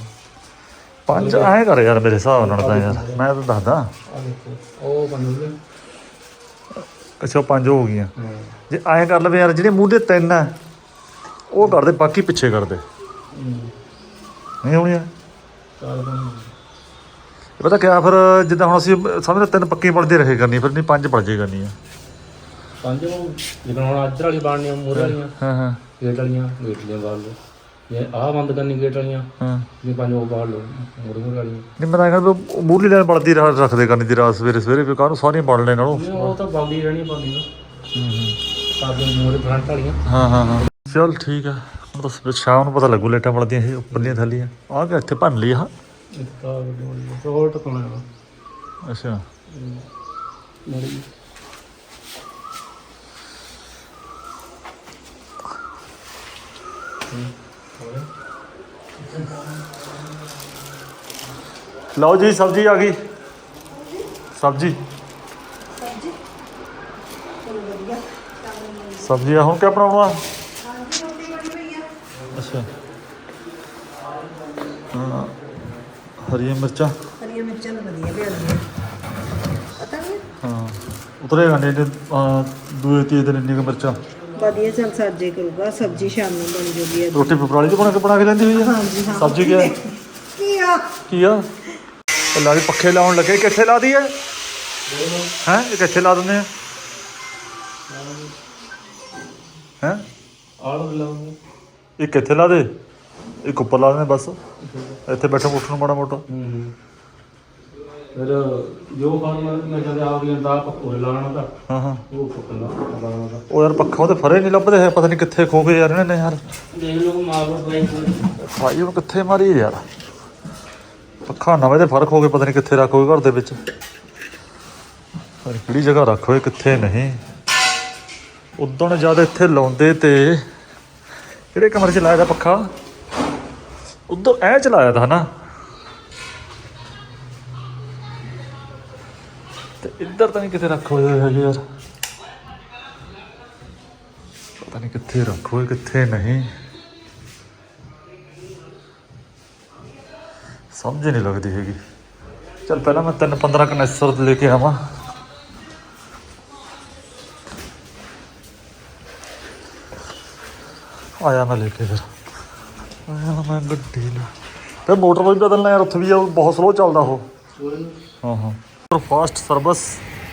ਪੰਜ ਐਂ ਕਰ ਯਾਰ ਮੇਰੇ ਹਿਸਾਬ ਨਾਲ ਤਾਂ ਯਾਰ। ਮੈਂ ਤਾਂ ਦੱਸਦਾ। ਆ ਦੇਖੋ ਉਹ ਪੰਜ ਹੋ ਅੱਛਾ ਪੰਜ ਹੋ ਗਈਆਂ। ਹਾਂ। ਜੇ ਐਂ ਕਰ ਲਵੇ ਯਾਰ ਜਿਹੜੇ ਮੂੰਹ ਦੇ ਤਿੰਨ ਆ ਉਹ ਕਰਦੇ ਬਾਕੀ ਪਿੱਛੇ ਕਰਦੇ। ਨਹੀਂ ਹੋਣੀਆਂ ਇਹ ਪਤਾ ਕਿਆ ਫਿਰ ਜਿੱਦਾਂ ਹੁਣ ਅਸੀਂ ਸਮਝਦੇ ਤਿੰਨ ਪੱਕੀ ਪੜਦੇ ਰਹੇ ਕਰਨੀ ਫਿਰ ਨਹੀਂ ਪੰਜ ਪੜ ਜੇ ਕਰਨੀ ਆ। ਪੰਜ ਉਹ ਜਿਵੇਂ ਹੁਣ ਅੱਜ ਵਾਲੀ ਬਾਣੀਆਂ ਮੂਰੇ ਵਾਲੀਆਂ ਹਾਂ ਹਾਂ। ਗੇਟ ਵਾਲੀਆਂ ਗੇਟ ਬਾਹਰ ਲਓ। ਇਹ ਆਹ ਬੰਦ ਕਰਨੀ ਗੇਟ ਵਾਲੀਆਂ ਹਾਂ। ਜੇ ਪੰਜ ਉਹ ਲਓ ਮੂਰੇ ਮੂਰੇ ਵਾਲੀਆਂ। ਨਹੀਂ ਮੈਂ ਕਹਿੰਦਾ ਮੂਰਲੀ ਲੈਣ ਪੜਦੀ ਰੱਖਦੇ ਕਰਨੀ ਦੀ ਰਾਤ ਸਵੇਰੇ ਸਵੇਰੇ ਫਿਰ ਕਾਹਨੂੰ ਸਾਰੀਆਂ ਪੜ ਲੈਣ ਨਾਲੋਂ? ਨਹੀਂ, ਉਹ ਤਾਂ ਬੰਦੀ ਰਹਿਣੀ ਬੰਦੀ ਨਾ ਸਾਡੀਆਂ ਮੂਰੇ ਫਰੰਟ ਵਾਲੀਆਂ। ਹਾਂ ਹਾਂ ਹਾਂ। ਚਲ ਠੀਕ ਆ। ਹੁਣ ਤਾਂ ਸਵੇਰੇ ਸ਼ਾਮ ਨੂੰ ਪਤਾ ਲੱਗੂ ਲੇਟਾਂ ਪੜਦੀਆਂ ਇਹ ਉੱਪਰਲੀਆਂ ਥੱਲੀਆਂ। ਆ ਕੇ ਇੱਥੇ ਭੰਨ ਲਈ ਆ। ਇੱਕ ਹੋਰ ਟਕਣਾ ਅੱਛਾ। ਮੜੀ ਲਓ ਜੀ ਸਬਜ਼ੀ ਆ ਗਈ। ਸਬਜ਼ੀ। ਸਬਜ਼ੀ ਆ ਹੁਣ ਕਿਆ ਬਣਾਉਣਾ ਹਾਂਜੀ ਰੋਟੀ ਬਣੀ ਪਈ ਆ ਅੱਛਾ। ਹਾਂ ਹਰੀਆਂ ਮਿਰਚਾਂ। ਹਰੀਆਂ ਮਿਰਚਾਂ ਤਾਂ ਵਧੀਆ ਲਿਆਉਂਦੀਆਂ ਪਤਾ ਨਹੀਂ ਹਾਂ ਉਤਰੇਗਾ ਅਹ, ਦੂਏ ਤੀਏ ਦਿਨ ਇੰਨੀ ਕੁ ਮਿਰਚਾਂ। ਵਧੀਆ ਚੱਲ ਸਾਜੇ ਕਰੂਗਾ ਸਬਜ਼ੀ ਸ਼ਾਮ ਨੂੰ ਬਣ ਜੂਗੀ ਅੱਜ। ਰੋਟੀ ਪਪਰਾਲੀ ਚ ਬਣਾ ਕੇ ਬਣਾ ਕੇ ਲੈਂਦੀ ਹੋਈ ਆ? ਹਾਂਜੀ ਹਾਂ ਸਬਜ਼ੀ ਕੀ ਹੈ ਕੀ ਆ? ਕੀ ਆ? ਕੇ ਪੱਖੇ ਲਾਉਣ ਲੱਗੇ ਕਿੱਥੇ ਲਾ ਦਈਏ? ਹੈ ਇਹ ਕਿੱਥੇ ਲਾ ਦਿੰਦੇ ਆ? ਹੈ? ਆਲੂ ਲਾਉਂਗੇ ਇਹ ਕਿੱਥੇ ਲਾ ਦੇ ਇੱਕ ਉੱਪਰ ਲਾ ਦਿੰਦੇ ਬਸ। ਇੱਥੇ ਬੈਠਾ ਉੱਠਣ ਮਾੜਾ ਮੋਟਾ। ਹੂੰ ਫਿਰ ਜੋ ਖਾਣ ਮੈਂ ਜਦ ਆ ਗਿਆ ਤਾਂ ਪਕੌੜੇ ਲਾਣਾ ਤਾਂ। ਹਾਂ ਹਾਂ। ਉਹ ਲਾਣਾ ਤਾਂ ਉਹ ਯਾਰ ਪੱਖਾ ਉਹਦੇ ਫਰੇ ਨਹੀਂ ਲੱਭਦੇ ਹੈ ਪਤਾ ਨਹੀਂ ਕਿੱਥੇ ਖੋ ਗਏ ਯਾਰ ਇਹਨਾਂ ਨੇ ਯਾਰ। ਦੇਖ ਲਓ ਮਾਰ ਬਾਈ ਭਾਈ ਉਹ ਕਿੱਥੇ ਮਾਰੀ ਯਾਰ? ਪੱਖਾ ਨਵੇਂ ਦੇ ਫ਼ਰਕ ਹੋ ਗਏ ਪਤਾ ਨਹੀਂ ਕਿੱਥੇ ਰੱਖੋਗੇ ਘਰ ਦੇ ਵਿੱਚ। ਪਰ ਕਿਹੜੀ ਜਗ੍ਹਾ ਰੱਖੋਗੇ ਕਿੱਥੇ ਨਹੀਂ। ਉਦੋਂ ਜਦ ਇੱਥੇ ਲਾਉਂਦੇ ਤੇ ਕਿਹੜੇ ਕਮਰੇ 'ਚ ਲਾਇਆ ਦਾ ਪੱਖਾ? ਉਦੋਂ ਐ ਚਲਾਇਆ ਦਾ ਹਨਾ? ਤੇ ਇੱਧਰ ਤਾਂ ਨਹੀਂ ਕਿਤੇ ਰੱਖੋ ਹੋਏ ਹੈਗੇ ਯਾਰ। ਪਤਾ ਨਹੀਂ ਕਿੱਥੇ ਰੱਖੋ ਕਿੱਥੇ ਨਹੀਂ। ਸਮਝ ਨਹੀਂ ਲੱਗਦੀ ਹੈਗੀ। ਚਲ ਪਹਿਲਾਂ ਮੈਂ ਤਿੰਨ 15 ਕਨੈਸਰ ਲੈ ਕੇ ਆਵਾਂ। ਆਇਆ ਮੈਂ ਲੈ ਕੇ ਫਿਰ ਆਇਆ ਮੈਂ ਗੱਡੀ ਲੈ ਫਿਰ ਮੋਟਰ ਵੀ ਬਦਲਣਾ ਯਾਰ ਉੱਥੇ ਵੀ ਉਹ ਬਹੁਤ ਸਲੋ ਚੱਲਦਾ ਉਹ ਹਾਂ ਹਾਂ ਪਰ ਫਾਸਟ ਸਰਵਿਸ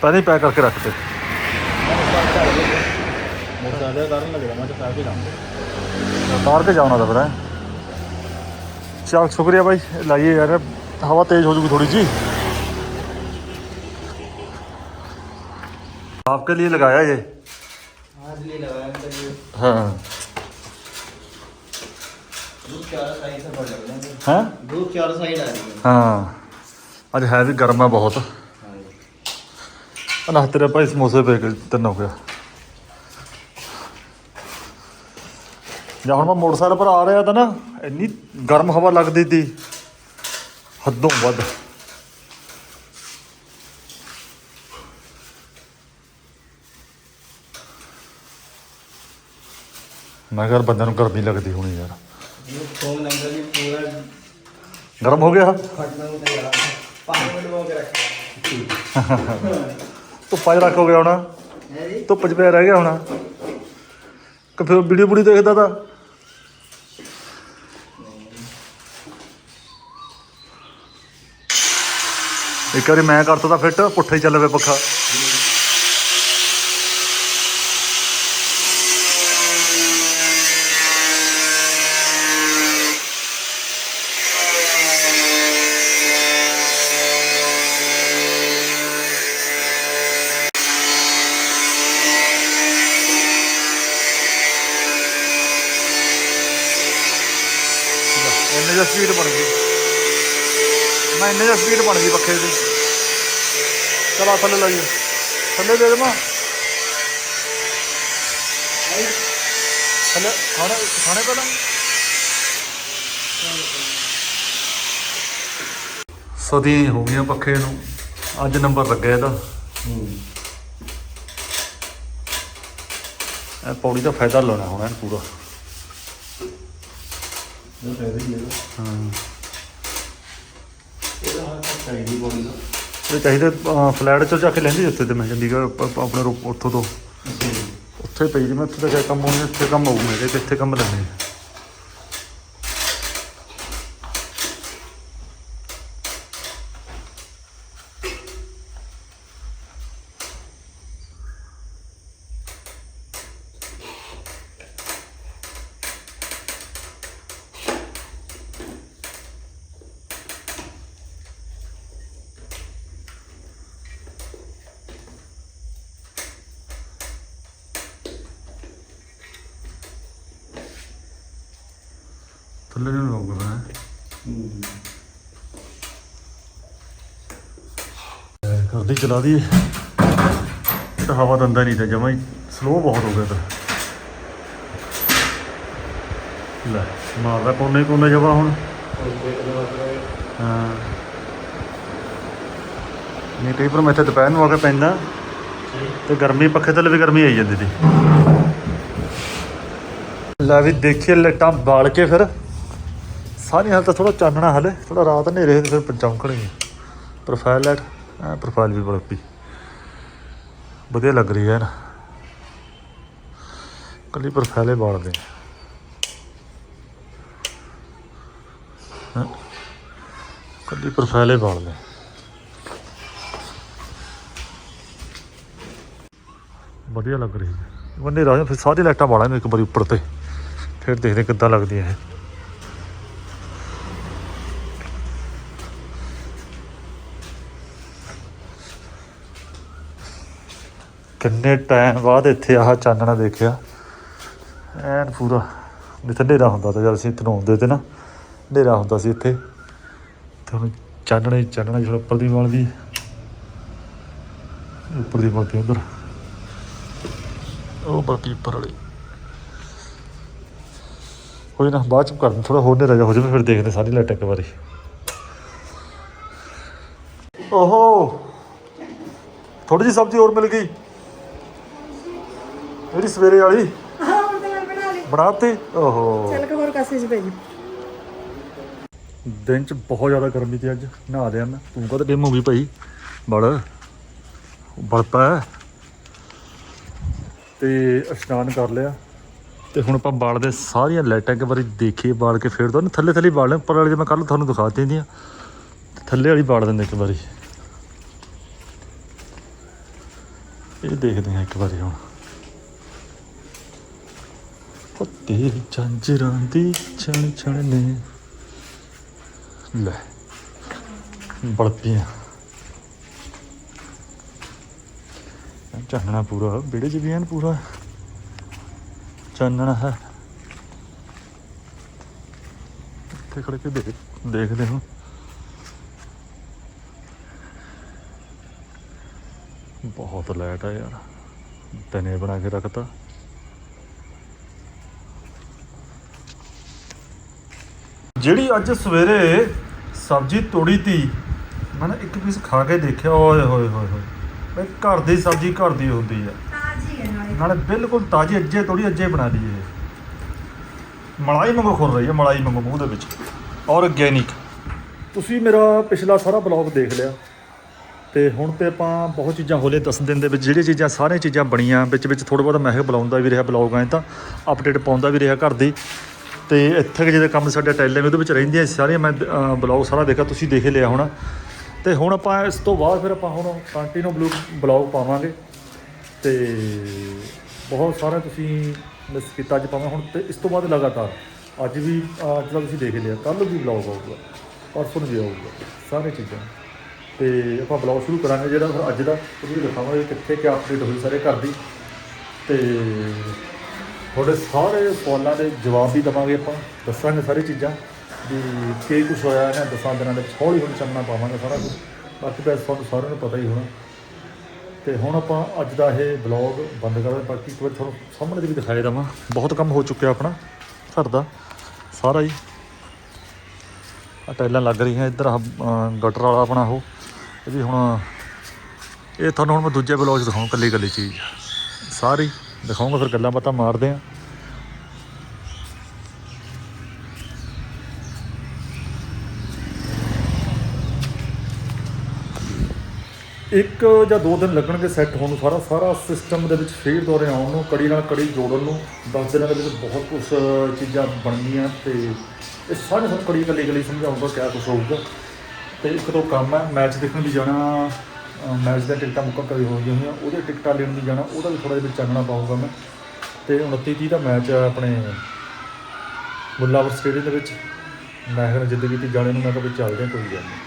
ਪਹਿਲੇ ਪੈਕ ਕਰਕੇ ਰੱਖ ਦੇ ਮੋਟਰ ਦਾ ਕਰਨ ਲੱਗਦਾ ਮੈਂ ਤਾਂ ਕਾਫੀ ਲਾਉਂਗਾ ਉਤਾਰ ਕੇ ਜਾਣਾ ਤਾਂ ਫਿਰ ਹੈਂ। ਚੱਲ ਸ਼ੁਕਰੀਆ ਭਾਈ ਲਾਈਏ ਯਾਰ ਹਵਾ ਤੇਜ਼ ਹੋ ਜੂਗੀ ਥੋੜੀ ਜੀ आपके लिए लगाया ये आज लिए लगाया तो ये हाँ ਹਾਂ? ਦੋ ਚਾਰ ਸਾਈਡ ਆ ਰਹੀ ਹੈ ਹਾਂ। ਅੱਜ ਹੈ ਵੀ ਗਰਮ ਆ ਬਹੁਤ ਅਨਾ ਤੇਰੇ ਭਾਈ ਸਮੋਸੇ ਪੇ ਕੇ ਤਿੰਨ ਹੋ ਗਿਆ ਜਾਂ ਮੈਂ ਮੋਟਰਸਾਈਕਲ ਪਰ ਆ ਰਿਹਾ ਤਾਂ ਨਾ ਇੰਨੀ ਗਰਮ ਹਵਾ ਲੱਗਦੀ ਤੀ। ਹੱਦੋਂ ਵੱਧ। ਮੈਂ ਕਿਹਾ ਬੰਦਿਆਂ ਨੂੰ ਗਰਮੀ ਲੱਗਦੀ ਹੋਣੀ ਯਾਰ। ਗਰਮ ਹੋ ਗਿਆ? ਫਟਣਾ ਨੂੰ 'ਚ ਰੱਖ ਹੋ ਗਿਆ ਹੋਣਾ। ਧੁੱਪ 'ਚ ਪਿਆ ਰਹਿ ਗਿਆ ਹੋਣਾ। ਕਿ ਫਿਰ ਵੀਡੀਓ ਬੁੜੀ ਦੇਖਦਾ ਤਾਂ। ਇੱਕ ਵਾਰੀ ਮੈਂ ਕਰਤਾ ਤਾਂ ਫਿੱਟ ਪੁੱਠੇ ਚੱਲ ਪਏ ਪੱਖਾ। ਸਪੀਡ ਬਣ ਗਈ। ਮੈਂ ਇੰਨੇ ਜਿਹਾ ਸਪੀਡ ਬਣ ਗਈ ਪੱਖੇ ਦੀ। ਚਲ ਆ ਥੱਲੇ ਲਾਈਏ। ਥੱਲੇ ਦੇ ਦੇਵਾਂ? ਥੱਲੇ ਖਾਣੇ ਖਾਣੇ ਪਹਿਲਾਂ ਸਦੀ ਹੋ ਗਈਆਂ ਪੱਖੇ ਨੂੰ। ਅੱਜ ਨੰਬਰ ਲੱਗਿਆ ਇਹਦਾ। ਇਹ ਪੌੜੀ ਦਾ ਫਾਇਦਾ ਲੈਣਾ ਹੁਣ ਇਹਨੂੰ ਪੂਰਾ। ਇਹ ਫਾਇਦਾ ਹੀ। ਹੈ ਹਾਂ ਇਹਦਾ ਹੱਥ ਚਾਹੀਦੀ ਬੋਲੀ ਦਾ। ਇਹ ਚਾਹੀਦੇ ਫਲੈਟ ਚੋਂ ਜਾ ਕੇ ਲੈਂਦੀ ਉੱਥੇ ਤੇ ਮੈਂ ਚੰਡੀਗੜ੍ਹ ਪ- ਪ- ਆਪਣੇ ਰੋ- ਉੱਥੋਂ ਤੋਂ। ਉੱਥੇ ਪਈ ਜਿਵੇਂ ਉੱਥੇ ਤਾਂ ਕੰਮ ਹੋਣੇ ਇੱਥੇ ਕੰਮ ਹੋਊ ਮੇਰੇ ਤੇ ਇੱਥੇ ਕੰਮ ਲੈਣੇ ਥੱਲੇ ਨੂੰ ਲਾਊਗਾ ਮੈਂ ਕਰਦੀ ਚਲਾ ਦੀ ਤਾਂ ਹਵਾ ਦੰਦਾ ਨਹੀਂ ਤੇ ਜਮਾ ਹੀ ਸਲੋ ਬਹੁਤ ਹੋ ਗਿਆ ਤਾਂ। ਲੈ ਮਾਰਦਾ ਕੋਨੇ ਕੋਨੇ ਜਵਾ ਹੁਣ। ਹਾਂ। ਨਹੀਂ ਕਈ ਪਰ ਮੈਂ ਇੱਥੇ ਦੁਪਹਿਰ ਨੂੰ ਆ ਕੇ ਪੈਂਦਾ ਤੇ ਗਰਮੀ, ਪੱਖੇ ਥੱਲੇ ਵੀ ਗਰਮੀ ਆਈ ਜਾਂਦੀ ਸੀ। ਲੈ ਵੀ ਦੇਖੀਏ ਲਾਈਟਾਂ ਬਾਲ ਕੇ ਫਿਰ। ਸਾਰੀ ਹਾਲ ਤਾਂ ਥੋੜਾ ਚਾਨਣਾ ਹਲੇ ਥੋੜਾ ਰਾਤ ਹਨੇਰੇ ਤੇ ਫਿਰ ਚਮਕਣਗੇ ਪ੍ਰੋਫਾਈਲ ਲਾਈਟ। ਪ੍ਰੋਫਾਈਲ ਵੀ ਬੜੀ ਪਈ ਵਧੀਆ ਲੱਗ ਰਹੀ ਹੈ ਨਾ। ਕੱਲੀ ਪ੍ਰੋਫਾਈਲ ਹੀ ਬਾਲਦੇ ਹਾਂ? ਕੱਲੀ ਪ੍ਰੋਫਾਈਲ ਬਾਲਦੇ ਵਧੀਆ ਲੱਗ ਰਹੀ ਹੈ। ਬੰਨੇ ਰਾਜ, ਫਿਰ ਸਾਰੀ ਲਾਈਟਾਂ ਬਾਲਾਂਗੇ ਇੱਕ ਵਾਰੀ ਉੱਪਰ ਤੇ। ਫਿਰ ਦੇਖਦੇ ਕਿੱਦਾਂ ਲੱਗਦੀਆਂ ਇਹ। ਕਿੰਨੇ ਟਾਈਮ ਬਾਅਦ ਇੱਥੇ ਆਹ ਚਾਨਣਾ ਦੇਖਿਆ। ਐਨ ਪੂਰਾ ਜਿੱਥੇ ਹਨੇਰਾ ਹੁੰਦਾ ਤਾਂ ਜਦ ਅਸੀਂ ਇੱਥੇ ਆਉਂਦੇ ਤੇ ਨਾ, ਹਨੇਰਾ ਹੁੰਦਾ ਸੀ ਇੱਥੇ। ਤੇ ਹੁਣ ਚਾਨਣਾ ਚਾਨਣਾ, ਜਿਹੜਾ ਉੱਪਰ ਦੀ ਬਲਦੀ ਉੱਪਰ ਦੀ ਬਲਦੀ ਉਧਰ। ਉਹ ਬਲਦੀ ਉੱਪਰ ਵਾਲੀ। ਕੋਈ ਨਾ, ਬਾਅਦ ਚ ਕਰ ਥੋੜਾ ਹੋਰ ਹਨੇਰਾ ਜਿਹਾ ਹੋ ਜਾਵੇ, ਫਿਰ ਦੇਖਦੇ ਸਾਰੀ ਲਾਈਟ ਇੱਕ ਵਾਰੀ। ਓਹੋ! ਥੋੜੀ ਜਿਹੀ ਸਬਜ਼ੀ ਹੋਰ ਮਿਲ ਗਈ। ਜਿਹੜੀ ਸਵੇਰੇ ਵਾਲੀ। ਹਾਂ ਹੁਣ ਤਾਂ ਮੈਂ ਬਣਾ ਲਈ। ਬਣਾਤੀ? ਓਹੋ। ਚੱਲ ਕੇ ਹੋਰ ਕਾਸੇ ਚ ਪੈ ਜੀ। ਦਿਨ ਚ ਬਹੁਤ ਜ਼ਿਆਦਾ ਗਰਮੀ ਤੇ ਅੱਜ ਨਹਾ ਲਿਆ ਮੈਂ। ਤੂੰ ਕਦ ਡਿਮ ਹੋ ਗਈ ਭਾਈ? ਬੜ। ਬੜਤਾ। ਤੇ ਇਸ਼ਨਾਨ ਕਰ ਲਿਆ। ਤੇ ਹੁਣ ਆਪਾਂ ਬਾਲ ਦੇ ਸਾਰੀਆਂ ਲਾਈਟਾਂ ਇੱਕ ਵਾਰੀ ਦੇਖੀਏ ਬਾਲ ਕੇ ਫੇਰ ਤੁਹਾਨੂੰ ਥੱਲੇ ਥੱਲੇ ਬਾਲ ਲੈ ਉੱਪਰ ਵਾਲੀ ਜੇ ਮੈਂ ਕੱਲ ਤੁਹਾਨੂੰ ਦਿਖਾ ਦਿੰਦੀਆਂ ਥੱਲੇ ਵਾਲੀ ਬਾਲ ਦਿੰਦੇ ਇੱਕ ਵਾਰੀ। ਇਹ ਦੇਖਦੇ ਹਾਂ ਇੱਕ ਵਾਰੀ ਹੁਣ। ਉਹ ਤੇਰੀ ਝਾਂਜਰਾਂ ਦੀ ਛਣ ਛਣ ਨੇ। ਲੈ, ਬਲਪੀਆਂ। ਚਾਨਣਾ ਪੂਰਾ ਵਿੜੇ ਚ ਵੀ ਐਨ ਪੂਰਾ। ਚਾਨਣਾ ਹੈ। ਇੱਥੇ ਖੜੇ ਕੇ ਦੇਖ, ਦੇਖਦੇ ਹਾਂ। ਬਹੁਤ ਲਾਈਟ ਆ ਯਾਰ। ਤਨੇ ਬਣਾ ਕੇ ਰੱਖਤਾ। ਜਿਹੜੀ ਅੱਜ ਸਵੇਰੇ ਸਬਜ਼ੀ ਤੋੜੀ ਤੀ ਮੈਂ ਨਾ ਇੱਕ ਪੀਸ ਖਾ ਕੇ ਦੇਖਿਆ ਓਏ ਹੋਏ ਹੋਏ ਹੋਏ। ਬਈ ਘਰ ਦੀ ਸਬਜ਼ੀ ਘਰ ਦੀ ਹੁੰਦੀ ਆ। ਤਾਜ਼ੀ ਹੈ ਨਾਲੇ। ਨਾਲੇ ਬਿਲਕੁਲ ਤਾਜ਼ੀ ਅੱਜੇ ਤੋੜੀ ਅੱਜੇ ਬਣਾ ਲਈ ਇਹ ਮਲਾਈ ਵਾਂਗੂ ਖੁਰ ਰਹੀ ਹੈ ਮਲਾਈ ਵਾਂਗੂ ਮੂੰਹ ਦੇ ਵਿੱਚ। ਆਰਗੇਨਿਕ ਤੁਸੀਂ ਮੇਰਾ ਪਿਛਲਾ ਸਾਰਾ ਬਲੌਗ ਦੇਖ ਲਿਆ। ਤੇ ਹੁਣ ਤੇ ਆਪਾਂ ਬਹੁਤ ਚੀਜ਼ਾਂ ਹੋਲੇ 10 ਦਿਨ ਦੇ ਵਿੱਚ ਜਿਹੜੀਆਂ ਚੀਜ਼ਾਂ ਸਾਰੀਆਂ ਚੀਜ਼ਾਂ ਬਣੀਆਂ ਵਿੱਚ ਵਿੱਚ ਥੋੜਾ ਬਹੁਤਾ ਮੈਂ ਬੁਲਾਉਂਦਾ ਵੀ ਰਿਹਾ ਬਲੌਗ ਐ ਤਾਂ ਅਪਡੇਟ ਪਾਉਂਦਾ ਵੀ ਰਿਹਾ ਘਰ ਦੀ। ਤੇ ਇੱਥੇ ਕੁ ਜਿਹਦੇ ਕੰਮ ਸਾਡੇ ਟੈਲੇ ਉਹਦੇ ਵਿੱਚ ਰਹਿੰਦੀਆਂ ਸਾਰੀਆਂ, ਮੈਂ ਬਲੌਗ ਸਾਰਾ ਦੇਖਿਆ, ਤੁਸੀਂ ਦੇਖ ਲਿਆ ਹੋਣਾ। ਤੇ ਹੁਣ ਆਪਾਂ ਇਸ ਤੋਂ ਬਾਅਦ ਫਿਰ ਆਪਾਂ ਹੁਣ ਕੰਟੀਨਿਊ ਬਲੌਗ ਬਲੌਗ ਪਾਵਾਂਗੇ। ਤੇ ਬਹੁਤ ਸਾਰਾ ਤੁਸੀਂ ਮਿਸ ਕੀਤਾ ਅੱਜ ਪਾਵਾਂ ਹੁਣ ਤੇ ਇਸ ਤੋਂ ਬਾਅਦ ਲਗਾਤਾਰ। ਅੱਜ ਵੀ ਅੱਜ ਦਾ ਤੁਸੀਂ ਦੇਖ ਲਿਆ। ਕੱਲ੍ਹ ਵੀ ਬਲੌਗ ਆਊਗਾ, ਪਰਸੋਂ ਵੀ ਆਊਗਾ, ਸਾਰੇ ਚੀਜ਼ਾਂ। ਤੇ ਆਪਾਂ ਬਲੌਗ ਸ਼ੁਰੂ ਕਰਾਂਗੇ ਜਿਹੜਾ ਫਿਰ ਅੱਜ ਦਾ ਉਹ ਦਿਖਾਵਾਂਗੇ ਕਿੱਥੇ ਕਿਆ ਅਪਡੇਟ ਹੋਈ ਸਾਰੇ ਘਰ ਦੀ। ਤੇ ਤੁਹਾਡੇ ਸਾਰੇ ਸਵਾਲਾਂ ਦੇ ਜਵਾਬ ਵੀ ਦਵਾਂਗੇ ਆਪਾਂ ਦੱਸਾਂਗੇ ਸਾਰੀ ਚੀਜ਼ਾਂ ਵੀ ਕੀ ਕੁਝ ਹੋਇਆ ਇਹਨਾਂ ਦਸਾਂ ਦਿਨਾਂ ਦੇ ਵਿੱਚ ਹੌਲੀ ਹੌਲੀ ਚੰਨਾ ਪਾਵਾਂਗੇ ਸਾਰਾ ਕੁਝ ਬਾਕੀ ਤਾਂ ਤੁਹਾਨੂੰ ਸਾਰਿਆਂ ਨੂੰ ਪਤਾ ਹੀ ਹੋਣਾ। ਤੇ ਹੁਣ ਆਪਾਂ ਅੱਜ ਦਾ ਇਹ ਬਲੌਗ ਬੰਦ ਕਰਦੇ ਬਾਕੀ ਇੱਕ ਵਾਰ ਤੁਹਾਨੂੰ ਸਾਹਮਣੇ ਦੇ ਵੀ ਦਿਖਾਏ ਦਵਾਂ। ਬਹੁਤ ਕੰਮ ਹੋ ਚੁੱਕਿਆ ਆਪਣਾ ਘਰ ਦਾ ਸਾਰਾ ਹੀ। ਆ ਟਾਈਲਾਂ ਲੱਗ ਰਹੀਆਂ ਇੱਧਰ ਆਹ, ਗਟਰ ਵਾਲਾ ਆਪਣਾ ਉਹ। ਇਹ ਵੀ ਹੁਣ ਇਹ ਤੁਹਾਨੂੰ ਹੁਣ ਮੈਂ ਦੂਜੇ ਬਲੌਗ 'ਚ ਦਿਖਾਉਂ ਕੱਲੀ ਕੱਲੀ ਚੀਜ਼। ਸਾਰੀ। ਦਿਖਾਉਂਗਾ ਫਿਰ ਗੱਲਾਂ ਬਾਤਾਂ ਮਾਰਦੇ ਆ ਇੱਕ ਜਾਂ ਦੋ ਦਿਨ ਲੱਗਣਗੇ ਸੈੱਟ ਹੋਣ ਨੂੰ ਸਾਰਾ ਸਾਰਾ ਸਿਸਟਮ ਦੇ ਵਿੱਚ ਫੇਰ ਦੁਆਰੇ ਆਉਣ ਨੂੰ, ਕੜੀ ਨਾਲ ਕੜੀ ਜੋੜਨ ਨੂੰ 10 ਦਿਨਾਂ ਦੇ ਵਿੱਚ ਬਹੁਤ ਕੁਝ ਚੀਜ਼ਾਂ ਬਣਨੀਆਂ ਤੇ ਇਹ ਸਾਰੇ ਸਭ ਕੜੀ ਕੱਲੀ ਕੱਲੀ ਸਮਝਾਉਂਗਾ ਕਿਆ ਕੁਝ ਹੋਊਗਾ। ਤੇ ਇੱਕ ਦੋ ਕੰਮ ਹੈ ਮੈਚ ਦੇਖਣ ਵੀ ਜਾਣਾ। ਮੈਚ ਦੀਆਂ ਟਿਕਟਾਂ ਮੁੱਕਾ ਕਰੀ ਹੋ ਗਈਆਂ ਹੋਈਆਂ ਉਹਦੇ ਟਿਕਟਾਂ ਲੈਣ ਵੀ ਜਾਣਾ ਉਹਦਾ ਵੀ ਥੋੜਾ ਜਿਹਾ ਵਿੱਚ ਚਾਨਣਾ ਪਾਊਗਾ ਮੈਂ। ਤੇ 29 30 ਦਾ ਮੈਚ ਹੈ ਆਪਣੇ ਮੁੱਲਾਵਰ ਸਟੇਡੀਅਮ ਦੇ ਵਿੱਚ। ਮੈਂ ਕਹਿੰਦਾ ਜ਼ਿੰਦਗੀ ਤੇ ਜਾਣੇ ਨੂੰ ਮੈਂ ਕਿਹਾ ਵੀ ਚੱਲਦੇ ਹਾਂ, ਕੋਈ ਗੱਲ ਨਹੀਂ।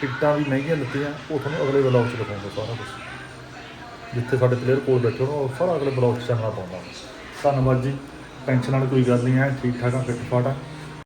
ਟਿਕਟਾਂ ਵੀ ਮਹਿੰਗੀਆਂ ਲਿੱਤੀਆਂ ਉਹ ਤੁਹਾਨੂੰ ਅਗਲੇ ਬਲੌਗ 'ਚ ਦਿਖਾਉਂਗਾ ਸਾਰਾ ਕੁਝ ਜਿੱਥੇ ਸਾਡੇ ਪਲੇਅਰ ਕੋਲ ਬੈਠੇ ਹੋਣ ਉਹ ਸਾਰਾ ਅਗਲੇ ਬਲੌਗ 'ਚ ਚਾਨਣਾ ਪਾਉਂਦਾ। ਧੰਨਵਾਦ ਜੀ ਟੈਨਸ਼ਨ ਨਾਲ ਕੋਈ ਗੱਲ ਨਹੀਂ ਹੈ ਠੀਕ ਠਾਕ ਆ ਫਿੱਟ ਫਾਟ ਆ।